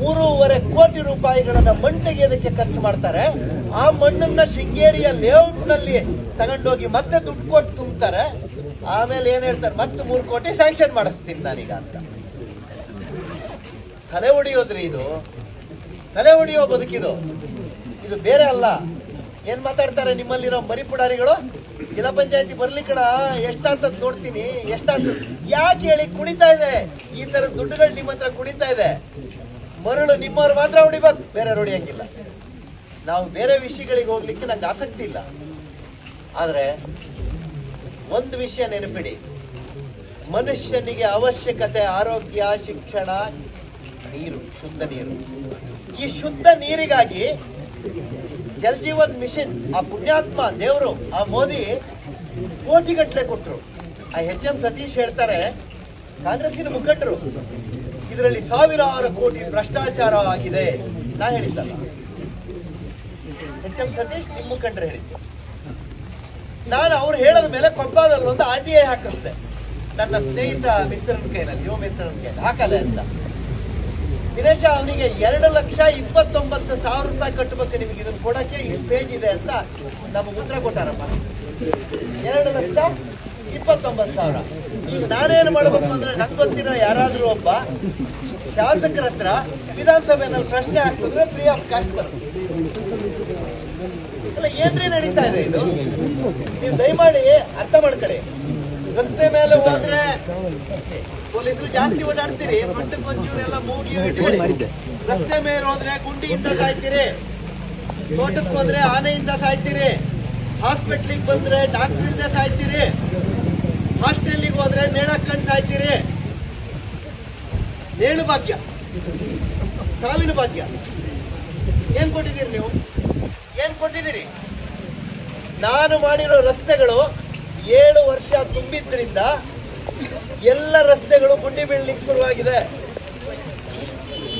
ಮೂರುವರೆ ಕೋಟಿ ರೂಪಾಯಿಗಳನ್ನ ಮಣ್ಣು ತೆಗೆಯೋದಕ್ಕೆ ಖರ್ಚು ಮಾಡ್ತಾರೆ. ಆ ಮಣ್ಣನ್ನ ಶೃಂಗೇರಿಯ ಲೇಔಟ್ನಲ್ಲಿ ತಗೊಂಡೋಗಿ ಮತ್ತೆ ದುಡ್ಡು ಕೊಟ್ಟು ತುಂಬ್ತಾರೆ. ಆಮೇಲೆ ಏನ್ ಹೇಳ್ತಾರೆ, ಮತ್ತೆ ಮೂರು ಕೋಟಿ ಸ್ಯಾಂಕ್ಷನ್ ಮಾಡಿಸ್ತೀನಿ ನಾನೀಗ ಅಂತ. ತಲೆ ಹೊಡಿಯೋದ್ರಿ ಇದು. ತಲೆ ಹೊಡೆಯುವ ಬದುಕಿದು. ಇದು ಬೇರೆ ಅಲ್ಲ. ಏನ್ ಮಾತಾಡ್ತಾರೆ ನಿಮ್ಮಲ್ಲಿರೋ ಮರಿ ಪುಡಾರಿಗಳು? ಜಿಲ್ಲಾ ಪಂಚಾಯತಿ ಬರ್ಲಿಕ್ಕಣ ಎಷ್ಟಾಗ್ತದ ನೋಡ್ತೀನಿ, ಎಷ್ಟಾಗ್ತದ. ಯಾಕೆ ಹೇಳಿ ಕುಣಿತಾ ಇದೆ? ಈ ತರ ದುಡ್ಡುಗಳು ನಿಮ್ಮ ಹತ್ರ ಕುಣಿತಾ ಇದೆ. ಮರಳು ನಿಮ್ಮವ್ರು ಮಾತ್ರ ಹೊಡಿಬೇಕು, ಬೇರೆ ಹೊಡಿಯಂಗಿಲ್ಲ. ನಾವು ಬೇರೆ ವಿಷಯಗಳಿಗೆ ಹೋಗ್ಲಿಕ್ಕೆ ನಂಗೆ ಆಸಕ್ತಿ ಇಲ್ಲ. ಆದ್ರೆ ಒಂದು ವಿಷಯ ನೆನಪಿಡಿ. ಮನುಷ್ಯನಿಗೆ ಅವಶ್ಯಕತೆ ಆರೋಗ್ಯ, ಶಿಕ್ಷಣ, ನೀರು, ಶುದ್ಧ ನೀರು. ಈ ಶುದ್ಧ ನೀರಿಗಾಗಿ ಜಲ್ ಜೀವನ್ ಮಿಷನ್, ಆ ಪುಣ್ಯಾತ್ಮ ದೇವರು, ಆ ಮೋದಿ ಕೋಟಿಗಟ್ಟಲೆ ಕೊಟ್ಟರು ಆ ಎಚ್ ಎಂ ಸತೀಶ್ ಹೇಳ್ತಾರೆ, ಕಾಂಗ್ರೆಸ್ಸಿನ ಮುಖಂಡರು, ಇದರಲ್ಲಿ ಸಾವಿರಾರು ಕೋಟಿ ಭ್ರಷ್ಟಾಚಾರ ಆಗಿದೆ ನಾ ಹೇಳಿದ್ದಲ್ಲ. ಎಚ್ ಎಂ ಸತೀಶ್ ನಿಮ್ಮ ಮುಖಂಡರು ಹೇಳಿದ್ದು. ನಾನು ಅವ್ರು ಹೇಳದ ಮೇಲೆ ಕೊಪ್ಪದಲ್ಲಿ ಒಂದು ಆರ್ ಟಿ ಐ ಹಾಕಿಸ್ದೆ ನನ್ನ ಸ್ನೇಹಿತ ಮಿತ್ರನ ಕೈನಲ್ಲಿ ಯುವ ಮಿತ್ರನ ಕೈಯಲ್ಲಿ ಹಾಕಲ್ಲ ಅಂತ. ದಿನೇಶ ಅವನಿಗೆ ಎರಡು ಲಕ್ಷ ಇಪ್ಪತ್ತೊಂಬತ್ತು ಸಾವಿರ ರೂಪಾಯಿ ಕಟ್ಟಬೇಕು ನಿಮಗೆ. ಇದನ್ನು ಕೊಡಕ್ಕೆ ಈ ಪೇಜ್ ಇದೆ ಅಂತ ನಮಗೆ ಉತ್ತರ ಕೊಟ್ಟಾರಪ್ಪ. ಎರಡು ಲಕ್ಷ ಇಪ್ಪತ್ತೊಂಬತ್ತು ಸಾವಿರ. ಈಗ ನಾನೇನು ಮಾಡಬೇಕು ಅಂದ್ರೆ ನಂಗೆ ಗೊತ್ತಿರೋ ಯಾರಾದ್ರೂ ಒಬ್ಬ ಶಾಸಕರ ಹತ್ರ ವಿಧಾನಸಭೆಯಲ್ಲಿ ಪ್ರಶ್ನೆ ಹಾಕ್ತಿದ್ರೆ ಫ್ರೀ ಆಫ್ ಕಾಸ್ಟ್ ಬರುತ್ತೆ. ಅಲ್ಲ, ಏನ್ರಿ ನಡೀತಾ ಇದೆ ಇದು? ನೀವು ದಯಮಾಡಿ ಅರ್ಥ ಮಾಡ್ಕೊಳ್ಳಿ. ರಸ್ತೆ ಮೇಲೆ ಹೋದ್ರೆ ಪೊಲೀಸರು ಜಾಸ್ತಿ ಓಡಾಡ್ತೀರಿ. ಸೊಂಟಕ್ಕೆ ಒಂಚೂರೆಲ್ಲ ಮೂಗಿ ರಸ್ತೆ ಮೇಲೆ ಹೋದ್ರೆ ಗುಂಡಿಯಿಂದ ಸಾಯ್ತೀರಿ. ತೋಟಕ್ಕೆ ಹೋದ್ರೆ ಆನೆಯಿಂದ ಸಾಯ್ತೀರಿ. ಹಾಸ್ಪಿಟ್ಲಿಗೆ ಬಂದ್ರೆ ಡಾಕ್ಟರ್ ಸಾಯ್ತೀರಿ. ಹಾಸ್ಟೆಲ್ಲಿಗೆ ಹೋದ್ರೆ ನೇಣಕ್ಕಂಡು ಸಾಯ್ತೀರಿ. ನೇಣು ಭಾಗ್ಯ. ಸಾವಿನ ಭಾಗ್ಯ. ಏನ್ ಕೊಟ್ಟಿದ್ದೀರಿ ನೀವು? ಏನ್ ಕೊಟ್ಟಿದ್ದೀರಿ? ನಾನು ಮಾಡಿರೋ ರಸ್ತೆಗಳು ಏಳು ವರ್ಷ ತುಂಬಿದ್ರಿಂದ ಎಲ್ಲ ರಸ್ತೆಗಳು ಗುಂಡಿ ಬೀಳ್ಲಿಕ್ಕೆ ಶುರುವಾಗಿದೆ.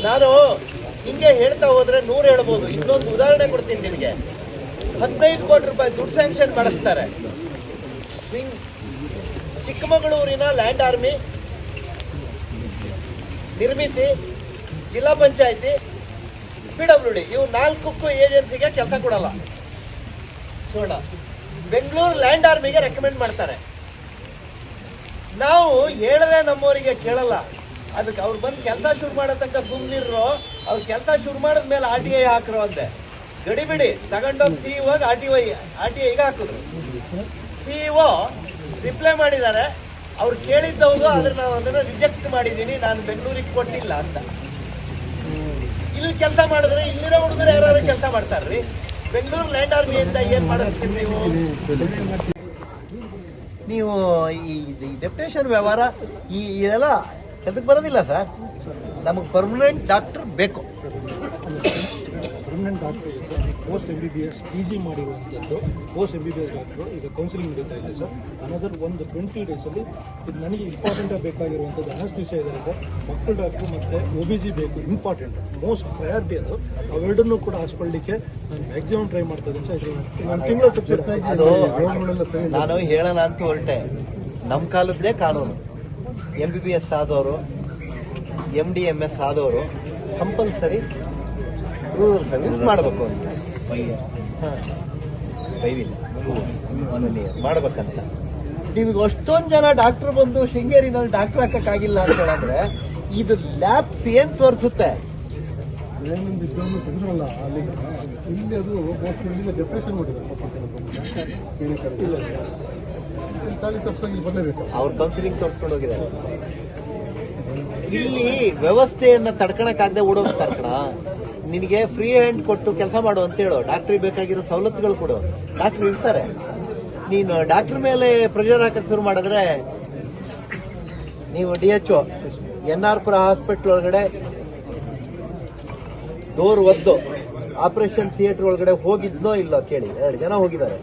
ನಾನು ಹಿಂಗೆ ಹೇಳ್ತಾ ಹೋದ್ರೆ ನೂರು ಹೇಳ್ಬೋದು. ಇನ್ನೊಂದು ಉದಾಹರಣೆ ಕೊಡ್ತೀನಿ ನಿಮಗೆ. ಹದಿನೈದು ಕೋಟಿ ರೂಪಾಯಿ ದುಡ್ಡು ಸ್ಯಾಂಕ್ಷನ್ ಮಾಡಿಸ್ತಾರೆ. ಚಿಕ್ಕಮಗಳೂರಿನ ಲ್ಯಾಂಡ್ ಆರ್ಮಿ ನಿರ್ಮಿತಿ, ಜಿಲ್ಲಾ ಪಂಚಾಯತಿ ಪಿ ಡಬ್ಲ್ಯೂ ಡಿ ಇವು ನಾಲ್ಕಕ್ಕೂ ಏಜೆನ್ಸಿಗೆ ಕೆಲಸ ಕೊಡಲ್ಲ. ನೋಡ ಬೆಂಗಳೂರು ಲ್ಯಾಂಡ್ ಆರ್ಮಿಗೆ ರೆಕಮೆಂಡ್ ಮಾಡ್ತಾರೆ. ನಾವು ಹೇಳದೆ ನಮ್ಮವರಿಗೆ ಕೇಳಲ್ಲ. ಅದಕ್ಕೆ ಅವ್ರು ಬಂದು ಕೆಲಸ ಶುರು ಮಾಡೋ ತನಕ ಸುಮ್ಮನಿರೋ ಅವ್ರು ಕೆಲಸ ಶುರು ಮಾಡಿದ ಮೇಲೆ ಆರ್ ಟಿ ಐ ಹಾಕ್ರು ಅಂತೆ ಗಡಿಬಿಡಿ ತಗೊಂಡೋಗಿ ಸಿ ಹೋಗಿ R T I R T ಐಗೆ ಹಾಕಿದ್ರು. ಸಿ ಒ ರಿಪ್ಲೈ ಮಾಡಿದ್ದಾರೆ ಅವ್ರು ಕೇಳಿದ್ದವ್ರು, ಆದ್ರೆ ನಾವು ಅದನ್ನ ರಿಜೆಕ್ಟ್ ಮಾಡಿದ್ದೀನಿ ನಾನು ಬೆಂಗಳೂರಿಗೆ ಕೊಟ್ಟಿಲ್ಲ ಅಂತ. ಇಲ್ಲಿ ಕೆಲಸ ಮಾಡಿದ್ರೆ, ಇಲ್ಲಿರೋ ಹುಡುಗರು ಯಾರು ಕೆಲಸ ಮಾಡ್ತಾರ್ರಿ? ಬೆಂಗಳೂರು ಲ್ಯಾಂಡ್ ಆರ್ಮಿಯಿಂದ ಏನ್ ಮಾಡಿಸ್ತೀರಿ ನೀವು? ನೀವು ಈ ಡೆಪ್ಟೇಷನ್ ವ್ಯವಹಾರ ಈ ಇದೆಲ್ಲ ಕೆಲಸಕ್ಕೆ ಬರೋದಿಲ್ಲ ಸರ್ ನಮಗೆ ಪರ್ಮನೆಂಟ್ ಡಾಕ್ಟರ್ ಬೇಕು. ಪರ್ಮನೆಂಟ್ ಡಾಕ್ಟರ್ ಇದೆ. Sir post M B B S P G ಮಾಡಿರುವಂಥದ್ದು. Post M B B S doctor ಈಗ ಕೌನ್ಸಿಲಿಂಗ್ ನಡೀತಾ ಇದೆ ಸರ್ ಅನದರ್ ಒಂದು ಟ್ವೆಂಟಿ ಡೇಸಲ್ಲಿ ಇದು ನನಗೆ ಇಂಪಾರ್ಟೆಂಟಾಗಿ ಬೇಕಾಗಿರುವಂಥದ್ದು ವಿಷಯ ಇದ್ದಾರೆ ಸರ್ ಮಕ್ಕಳು ಡಾಕ್ಟ್ರು ಮತ್ತು ಒ ಬಿ ಜಿ ಬೇಕು ಇಂಪಾರ್ಟೆಂಟ್ ಮೋಸ್ಟ್ ಪ್ರಯಾರಿಟಿ ಅದು. ಅವೆರಡನ್ನೂ ಕೂಡ ಹಾಸ್ಕೊಳ್ಳಿಕ್ಕೆ ನಾನು ಮ್ಯಾಕ್ಸಿಮಮ್ ಟ್ರೈ ಮಾಡ್ತಾ ಇದ್ದೀನಿ ಸರ್ ನಾನು ತಿಂಗಳ ಸಬ್ಸಿಡಿ ನಾನು ಹೇಳೋಣ ಅಂತ ಹೊರಟೆ. ನಮ್ಮ ಕಾಲದ್ದೇ ಕಾನೂನು. ಎಂ ಬಿ ಬಿ ಎಸ್ ಆದವರು ಎಂ ಡಿ ಎಂ ಎಸ್ ಆದವರು ಕಂಪಲ್ಸರಿ ರೂರಲ್ ಸರ್ವಿಸ್ ಮಾಡಬೇಕು ಅಂತ. ಬೈವಿಲ್ಲ ಮಾಡ್ಬೇಕಂತ. ನಿಮಗೆ ಅಷ್ಟೊಂದು ಜನ ಡಾಕ್ಟರ್ ಬಂದು ಶೃಂಗೇರಿನಲ್ಲಿ ಡಾಕ್ಟರ್ ಹಾಕಕ್ಕಾಗಿಲ್ಲ ಅಂತ ಹೇಳಿದ್ರೆ ಇದು ಲ್ಯಾಬ್ಸ್ ಏನ್ ತೋರಿಸುತ್ತೆ? ಅವ್ರ ಕೌನ್ಸಿಲಿಂಗ್ ತೋರಿಸ್ಕೊಂಡು ಹೋಗಿದ್ದಾರೆ. ಇಲ್ಲಿ ವ್ಯವಸ್ಥೆಯನ್ನ ತಡ್ಕೊಳಕ್ಕಾಗದೆ ಓಡೋಗ್ತಾರೆ ಕಣ. ನಿನಗೆ ಫ್ರೀ ಹ್ಯಾಂಡ್ ಕೊಟ್ಟು ಕೆಲಸ ಮಾಡು ಅಂತ ಹೇಳು. ಡಾಕ್ಟ್ರಿಗೆ ಬೇಕಾಗಿರೋ ಸವಲತ್ತುಗಳು ಕೊಡು. ಡಾಕ್ಟ್ರ್ ಇರ್ತಾರೆ. ನೀನು ಡಾಕ್ಟರ್ ಮೇಲೆ ಪ್ರೆಷರ್ ಹಾಕಕ್ ಶುರು ಮಾಡಿದ್ರೆ ನೀವು ಡಿ ಎಚ್ ಎನ್ ಆರ್ ಪುರ ಹಾಸ್ಪಿಟ್ಲ್ ಒಳಗಡೆ ಡೋರ್ ಒದ್ದು. ಆಪರೇಷನ್ ಥಿಯೇಟರ್ ಒಳಗಡೆ ಹೋಗಿದ್ನೋ ಇಲ್ಲೋ ಕೇಳಿ. ಎರಡು ಜನ ಹೋಗಿದ್ದಾರೆ.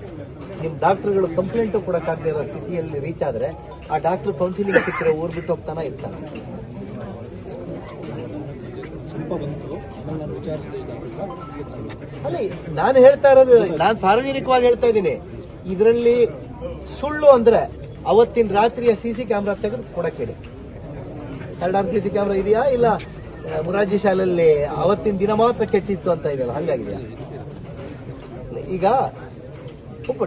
ನಿಮ್ ಡಾಕ್ಟರ್ಗಳು ಕಂಪ್ಲೇಂಟ್ ಕೊಡಕ್ಕಾಗದೇ ಇರೋ ಸ್ಥಿತಿಯಲ್ಲಿ ರೀಚ್ ಆದ್ರೆ ಆ ಡಾಕ್ಟರ್ ಕೌನ್ಸಿಲಿಂಗ್ ಸಿಕ್ಕರೆ ಊರ್ ಬಿಟ್ಟು ಹೋಗ್ತಾನೆ ಇರ್ತಾನೆ? ಅಲ್ಲಿ ನಾನು ಹೇಳ್ತಾ ಇರೋದು ನಾನು ಸಾರ್ವಜನಿಕವಾಗಿ ಹೇಳ್ತಾ ಇದ್ದೀನಿ. ಇದರಲ್ಲಿ ಸುಳ್ಳು ಅಂದ್ರೆ ಅವತ್ತಿನ ರಾತ್ರಿಯ ಸಿ ಸಿ ಕ್ಯಾಮ್ರಾ ತೆಗೆದು ಕೊಡಕ್ಕೆ ಹೇಳಿ ಎರಡಾರು ಸಿ ಸಿ ಕ್ಯಾಮ್ರಾ ಇದೆಯಾ? ಇಲ್ಲ ಮುರಾಜಿ ಶಾಲೆಯಲ್ಲಿ ಅವತ್ತಿನ ದಿನ ಮಾತ್ರ ಕೆಟ್ಟಿತ್ತು ಅಂತ ಇದೆಯಲ್ಲ ಹಂಗಾಗಿದೆಯಾ? ಈಗ ಒಬ್ಬ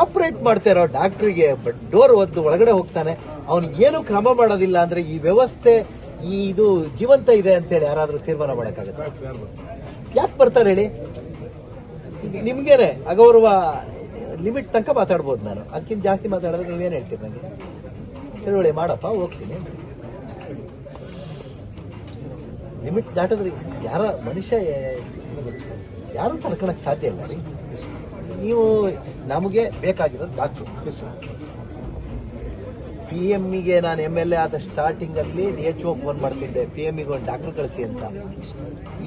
ಆಪರೇಟ್ ಮಾಡ್ತಾ ಇರೋ ಡಾಕ್ಟ್ರಿಗೆ ಡೋರ್ ಒದ್ದು ಒಳಗಡೆ ಹೋಗ್ತಾನೆ. ಅವನು ಏನು ಕ್ರಮ ಮಾಡೋದಿಲ್ಲ ಅಂದ್ರೆ ಈ ವ್ಯವಸ್ಥೆ, ಈ ಇದು ಜೀವಂತ ಇದೆ ಅಂತೇಳಿ ಯಾರಾದ್ರೂ ತೀರ್ಮಾನ ಮಾಡೋಕ್ಕಾಗುತ್ತೆ? ಯಾಕೆ ಬರ್ತಾರೆ ಹೇಳಿ? ನಿಮ್ಗೇನೆ ಅಗೌರವ ಲಿಮಿಟ್ ತನಕ ಮಾತಾಡ್ಬೋದು ನಾನು. ಅದಕ್ಕಿಂತ ಜಾಸ್ತಿ ಮಾತಾಡಿದ್ರೆ ನೀವೇನು ಹೇಳ್ತೀರಿ ನನಗೆ? ಚಳುವಳಿ ಮಾಡಪ್ಪ, ಹೋಗ್ತೀನಿ. ಲಿಮಿಟ್ ದಾಟಿದ್ರೆ ಯಾರ ಮನುಷ್ಯ, ಯಾರು ತಡ್ಕೊಳಕ್ ಸಾಧ್ಯ ಇಲ್ಲ ರೀ? ನೀವು ನಮಗೆ ಬೇಕಾಗಿರೋದು ಡಾಕ್ಟ್ರು ಪಿ ಗೆ ನಾನು ಎಂ ಎಲ್ ಎ ಆದ ಸ್ಟಾರ್ಟಿಂಗಲ್ಲಿ ಡಿ ಎಚ್ ಒ ಫೋನ್ ಮಾಡ್ತಿದ್ದೆ. ಪಿ ಗೆ ಒಂದು ಡಾಕ್ಟರ್ ಕಳಿಸಿ ಅಂತ.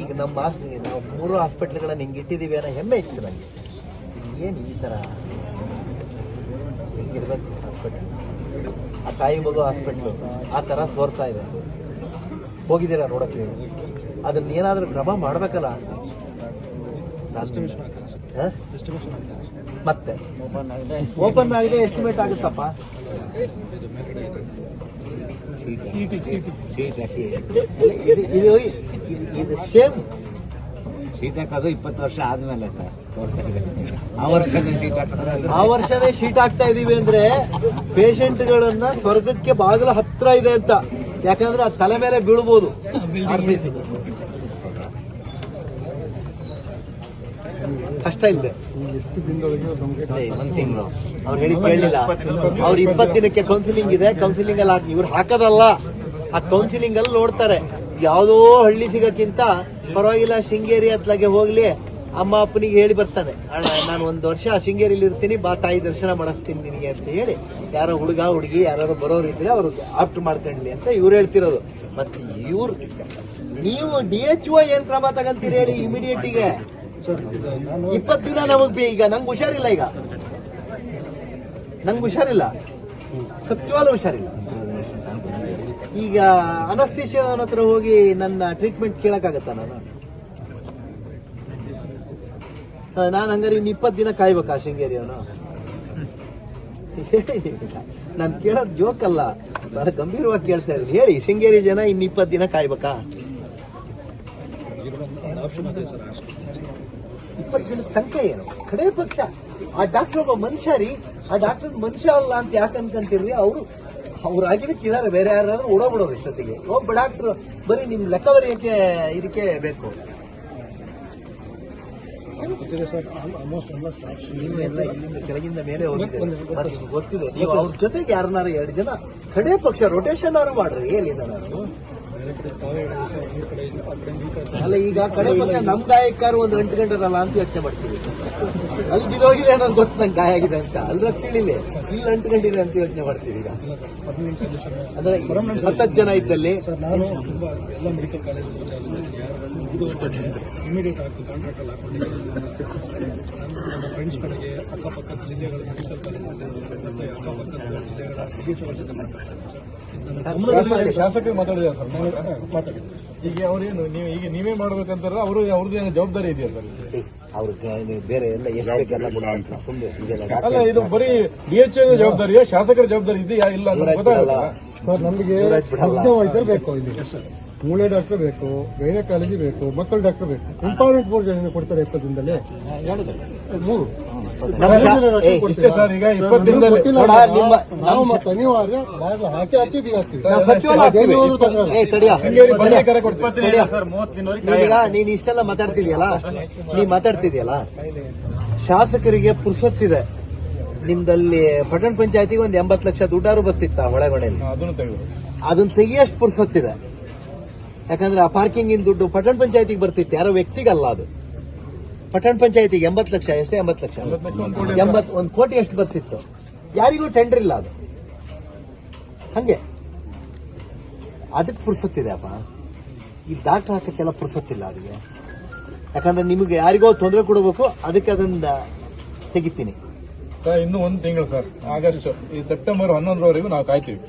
ಈಗ ನಮ್ಮ ನಾವು ಮೂರು ಹಾಸ್ಪಿಟ್ಲ್ಗಳನ್ನ ಹಿಂಗೆ ಇಟ್ಟಿದ್ದೀವಿ ಅನ್ನೋ ಹೆಮ್ಮೆ ಇತ್ತು ನನಗೆ. ಏನು ಈ ಥರ ಹಿಂಗಿರ್ಬೇಕು ಹಾಸ್ಪಿಟ್ಲ್ ಆ ತಾಯಿ ಮಗು ಹಾಸ್ಪಿಟ್ಲು ಆ ಥರ ಸೋರ್ತಾ ಇದೆ. ಹೋಗಿದ್ದೀರಾ ನೋಡಕ್ಕೆ? ನೀವು ಅದನ್ನ ಏನಾದರೂ ಕ್ರಮ ಮಾಡಬೇಕಲ್ಲ? ಮತ್ತೆ? ಓಪನ್ ಆಗಿದೆ ಎಸ್ಟಿಮೇಟ್ ಆಗುತ್ತಪ್ಪ. ಇದು ಇದೆ ಸೇಮ್ ಶೀಟ್ ಹಾಕೋದು ಇಪ್ಪತ್ತು ವರ್ಷ ಆದ್ಮೇಲೆ ಸರ್ ಆ ವರ್ಷನೇ ಶೀಟ್ ಹಾಕೋದು ಆ ವರ್ಷನೇ ಶೀಟ್ ಆಗ್ತಾ ಇದೀವಿ ಅಂದ್ರೆ ಪೇಷಂಟ್ಗಳನ್ನ ಸ್ವರ್ಗಕ್ಕೆ ಬಾಗಿಲು ಹತ್ರ ಇದೆ ಅಂತ. ಯಾಕಂದ್ರೆ ಆ ತಲೆ ಮೇಲೆ ಬೀಳ್ಬೋದು. ಕಷ್ಟ ಒಂದ್ ಅವ್ರು ಹೇಳಿ ಕೇಳಲಿಲ್ಲ ಅವ್ರು ಇಪ್ಪತ್ತು ದಿನಕ್ಕೆ ಕೌನ್ಸಿಲಿಂಗ್ ಇದೆ. ಕೌನ್ಸಿಲಿಂಗ್ ಅಲ್ಲಿ ಹಾಕಿ ಇವ್ರು ಹಾಕೋದಲ್ಲ. ಆ ಕೌನ್ಸಿಲಿಂಗ್ ಅಲ್ಲಿ ನೋಡ್ತಾರೆ. ಯಾವುದೋ ಹಳ್ಳಿ ಸಿಗೋಕ್ಕಿಂತ ಪರವಾಗಿಲ್ಲ ಶೃಂಗೇರಿ ಅತ್ಲಾಗೆ ಹೋಗ್ಲಿ ಅಮ್ಮ ಅಪ್ಪನಿಗೆ ಹೇಳಿ ಬರ್ತಾನೆ. ಅಣ್ಣ ನಾನು ಒಂದು ವರ್ಷ ಶೃಂಗೇರಿಲಿ ಇರ್ತೀನಿ ಬಾ ತಾಯಿ ದರ್ಶನ ಮಾಡಿಸ್ತೀನಿ ನಿನಗೆ ಅಂತ ಹೇಳಿ ಯಾರೋ ಹುಡುಗ ಹುಡುಗಿ ಯಾರು ಬರೋರು ಇದ್ರೆ ಅವ್ರು ಆಪ್ಟ್ ಮಾಡ್ಕೊಂಡ್ಲಿ ಅಂತ ಇವ್ರು ಹೇಳ್ತಿರೋದು. ಮತ್ತೆ ಇವ್ರು ನೀವು ಡಿ ಎಚ್ ಓ ಏನ್ ಕ್ರಮ ತಗಂತೀರಿ ಹೇಳಿ ಇಮಿಡಿಯೇಟ್ಗೆ. ಸರ್ ಇದು ನಾನು ಇಪ್ಪತ್ತು ದಿನ ನಮಗೆ ಈಗ ನಂಗೆ ಹುಷಾರಿಲ್ಲ ಈಗ. ನಂಗೆ ಹುಷಾರಿಲ್ಲ. ಸತ್ಯವಾದ ಹುಷಾರಿಲ್ಲ. ಈಗ ಅನಸ್ತೀಶಿಯವನ ಹತ್ರ ಹೋಗಿ ನನ್ನ ಟ್ರೀಟ್ಮೆಂಟ್ ಕೇಳಕ್ಕಾಗತ್ತ ನಾನು? ನಾನು ಹಂಗಾರೆ ಇನ್ನು ಇಪ್ಪತ್ತು ದಿನ ಕಾಯ್ಬೇಕಾ ಶೃಂಗೇರಿ ಅವನು ನಾನು ಕೇಳೋದು ಜೋಕ್ ಅಲ್ಲ. ಬಹಳ ಗಂಭೀರವಾಗಿ ಕೇಳ್ತಾ ಇದ್ದೀನಿ ಹೇಳಿ, ಶೃಂಗೇರಿ ಜನ ಇನ್ನು ಇಪ್ಪತ್ತು ದಿನ ಕಾಯ್ಬೇಕಾ ಇರೋ ಒಂದು ಆಪ್ಷನ್ ಅದೇ ಸರ್ ಅಷ್ಟು ಇಪ್ಪತ್ತು ದಿನ ತನಕ ಏನು? ಕಡೆ ಪಕ್ಷ. ಆ ಡಾಕ್ಟರ್ ಒಬ್ಬ ಮನುಷ್ಯ ರೀ. ಆ ಡಾಕ್ಟರ್ ಮನುಷ್ಯ ಅಲ್ಲ ಅಂತ ಯಾಕೆ ಅನ್ಕಂತೀರಿ? ಅವರು ಅವ್ರು ಆಗಿದ್ದಕ್ಕಿದ್ದಾರೆ ಬೇರೆ ಯಾರಾದ್ರೂ ಓಡೋಗ್ಬಿಡೋರು ಇಷ್ಟೊತ್ತಿಗೆ. ಒಬ್ಬ ಡಾಕ್ಟರ್ ಬರೀ ನಿಮ್ ಲೆಕ್ಕ ಬರೆಯಕ್ಕೆ ಇದಕ್ಕೆ ಬೇಕು? ಗೊತ್ತಿದೆ ಎಲ್ಲ ನೀವು ಎಲ್ಲ ಇಲ್ಲಿಂದ ಕೆಳಗಿಂದ ಮೇಲೆ ಹೋಗಿದ್ದೀರಿ ಗೊತ್ತಿದೆ. ನೀವು ಅವ್ರ ಜೊತೆಗೆ ಯಾರನ್ನಾರು ಎರಡು ಜನ ಕಡೆ ಪಕ್ಷ ರೊಟೇಷನ್ ಆರು ಮಾಡ್ರಿ. ಹೇಳಿದ ನಾನು ಅಲ್ಲ ಈಗ ಕಡೆ ಪಕ್ಷ ನಮ್ ಗಾಯಕರು ಒಂದು ಗಂಟೆ ಗಂಟೆದಲ್ಲ ಅಂತ ಯೋಚನೆ ಮಾಡ್ತೀವಿ. ಅಲ್ಲಿ ಬಿದೋಗಿದೆ ಅನ್ನೋದು ಗೊತ್ತು ನಂಗೆ ಗಾಯ ಆಗಿದೆ ಅಂತ. ಅಲ್ಲಿ ತಿಳಿಲಿ. ಇಲ್ಲಿ ಅಂಟು ಗಂಟಿದೆ ಅಂತ ಯೋಚನೆ ಮಾಡ್ತೀವಿ ಈಗ. ಅಂದ್ರೆ ಹತ್ತತ್ತು ಜನ ಇದ್ದಲ್ಲಿ. ಇಮಿಡಿಯೇಟ್ ಆಗಿ ಕಾಂಟ್ರಾಕ್ಟ್ ಅಲ್ಲಿ ಹಾಕೊಂಡಿದ್ದೀನಿ. ನಾನು ನನ್ನ ಫ್ರೆಂಡ್ಸ್ ಕಡೆಗೆ ಅಕ್ಕಪಕ್ಕದ ಜಿಲ್ಲೆಗಳ ಮೆಡಿಕಲ್ ಕಾಲೇಜ್ ಮತ್ತೆ ಅಕ್ಕಪಕ್ಕದ ಜಿಲ್ಲೆಗಳ ಡಿಜಿಟಲ್ ಜೊತೆ ಮಾತಾಡ್ತೀನಿ ಸರ್ ಶಾಸಕರು ಮಾತಾಡಿದ್ದಾರೆ ಸರ್. ಈಗ ಅವ್ರೇನು ನೀವು ಈಗ ನೀವೇ ಮಾಡ್ಬೇಕಂತಾರ ಅವರು ಅವ್ರದ್ದು ಏನೋ ಜವಾಬ್ದಾರಿ ಇದೆಯಾ ಸರ್ ಅವ್ರಿಗೆ ಬೇರೆ ಎಲ್ಲ ಎಷ್ಟು ಸುಮ್ಮನೆ ಅಲ್ಲ ಇದು ಬರೀ ಬಿ ಎಚ್ ಜವಾಬ್ದಾರಿಯಾ? ಶಾಸಕರ ಜವಾಬ್ದಾರಿ ಇದೆಯಾ? ಇಲ್ಲ ಗೊತ್ತಾಗಲ್ಲ. ಸರ್ ನಮಗೆ ಬೇಕು ಇಲ್ಲಿ. ಮೂಳೆ ಡಾಕ್ಟರ್ ಬೇಕು ಗೈನಕಾಲಜಿ ಬೇಕು ಮಕ್ಕಳ ಡಾಕ್ಟರ್ ಬೇಕು. ಇಂಪಾರ್ಟೆಂಟ್ ಮೂರು ಜನ ಕೊಡ್ತಾರೆ ಇಪ್ಪತ್ತು ದಿನದಲ್ಲಿ ಮೂರು ನಾವು ಮತ್ತೆ ಅನಿವಾರ್ಯ ಬಾಗಿಲು ಹಾಕಿ ಹಾಕಿ ಬೀಗ ಹಾಕ್ತೀವಿ. ನೀನ್ ಇಷ್ಟೆಲ್ಲ ಮಾತಾಡ್ತಿದ್ಯಲ್ಲ? ನೀ ಮಾತಾಡ್ತಿದ್ಯಲ್ಲ? ಶಾಸಕರಿಗೆ ಪುರ್ಸೊತ್ತಿದೆ. ನಿಮ್ದಲ್ಲಿ ಪಟ್ಟಣ ಪಂಚಾಯತಿಗೆ ಒಂದ್ ಎಂಬತ್ತು ಲಕ್ಷ ದುಡ್ಡಾರು ಬರ್ತಿತ್ತ ಹೊಳೆಗೊಣೆಯಲ್ಲಿ ಅದನ್ನ ತೆಗಿಯಷ್ಟು ಪುರ್ಸೊತ್ತಿದೆ. ಯಾಕಂದ್ರೆ ಆ ಪಾರ್ಕಿಂಗ್ ಇನ್ ದುಡ್ಡು ಪಟ್ಟಣ ಪಂಚಾಯತಿಗೆ ಬರ್ತಿತ್ತು. ಯಾರೋ ವ್ಯಕ್ತಿಗಲ್ಲ ಅದು. ಪಟ್ಟಣ ಪಂಚಾಯತಿಗೆ ಎಂಬತ್ತು ಲಕ್ಷ ಎಷ್ಟು ಎಂಬತ್ತು ಲಕ್ಷ. ಎಂಬತ್ತು ಒಂದು ಕೋಟಿ ಎಷ್ಟು ಬರ್ತಿತ್ತು? ಯಾರಿಗೂ ಟೆಂಡರ್ ಇಲ್ಲ ಅದು. ಹಂಗೆ. ಅದಕ್ಕೆ ಪುರ್ಸೊತ್ತಿದೆ ಅಪ್ಪ. ಈ ಡಾಕ್ಟರ್ ಹಾಕಕ್ಕೆಲ್ಲ ಪುರ್ಸತ್ತಿಲ್ಲ ಅವರಿಗೆ ಯಾಕಂದ್ರೆ ನಿಮಗೆ ಯಾರಿಗೋ ತೊಂದರೆ ಕೊಡಬೇಕು ಅದಕ್ಕೆ ಅದನ್ನ ತೆಗಿತೀನಿ. ಸರ್ ಇನ್ನು ಒಂದು ತಿಂಗಳು ಸರ್ ಆಗಸ್ಟ್ ಈ ಸೆಪ್ಟೆಂಬರ್ ಹನ್ನೊಂದರವರೆಗೂ ನಾವು ಕಾಯ್ತೀವಿ.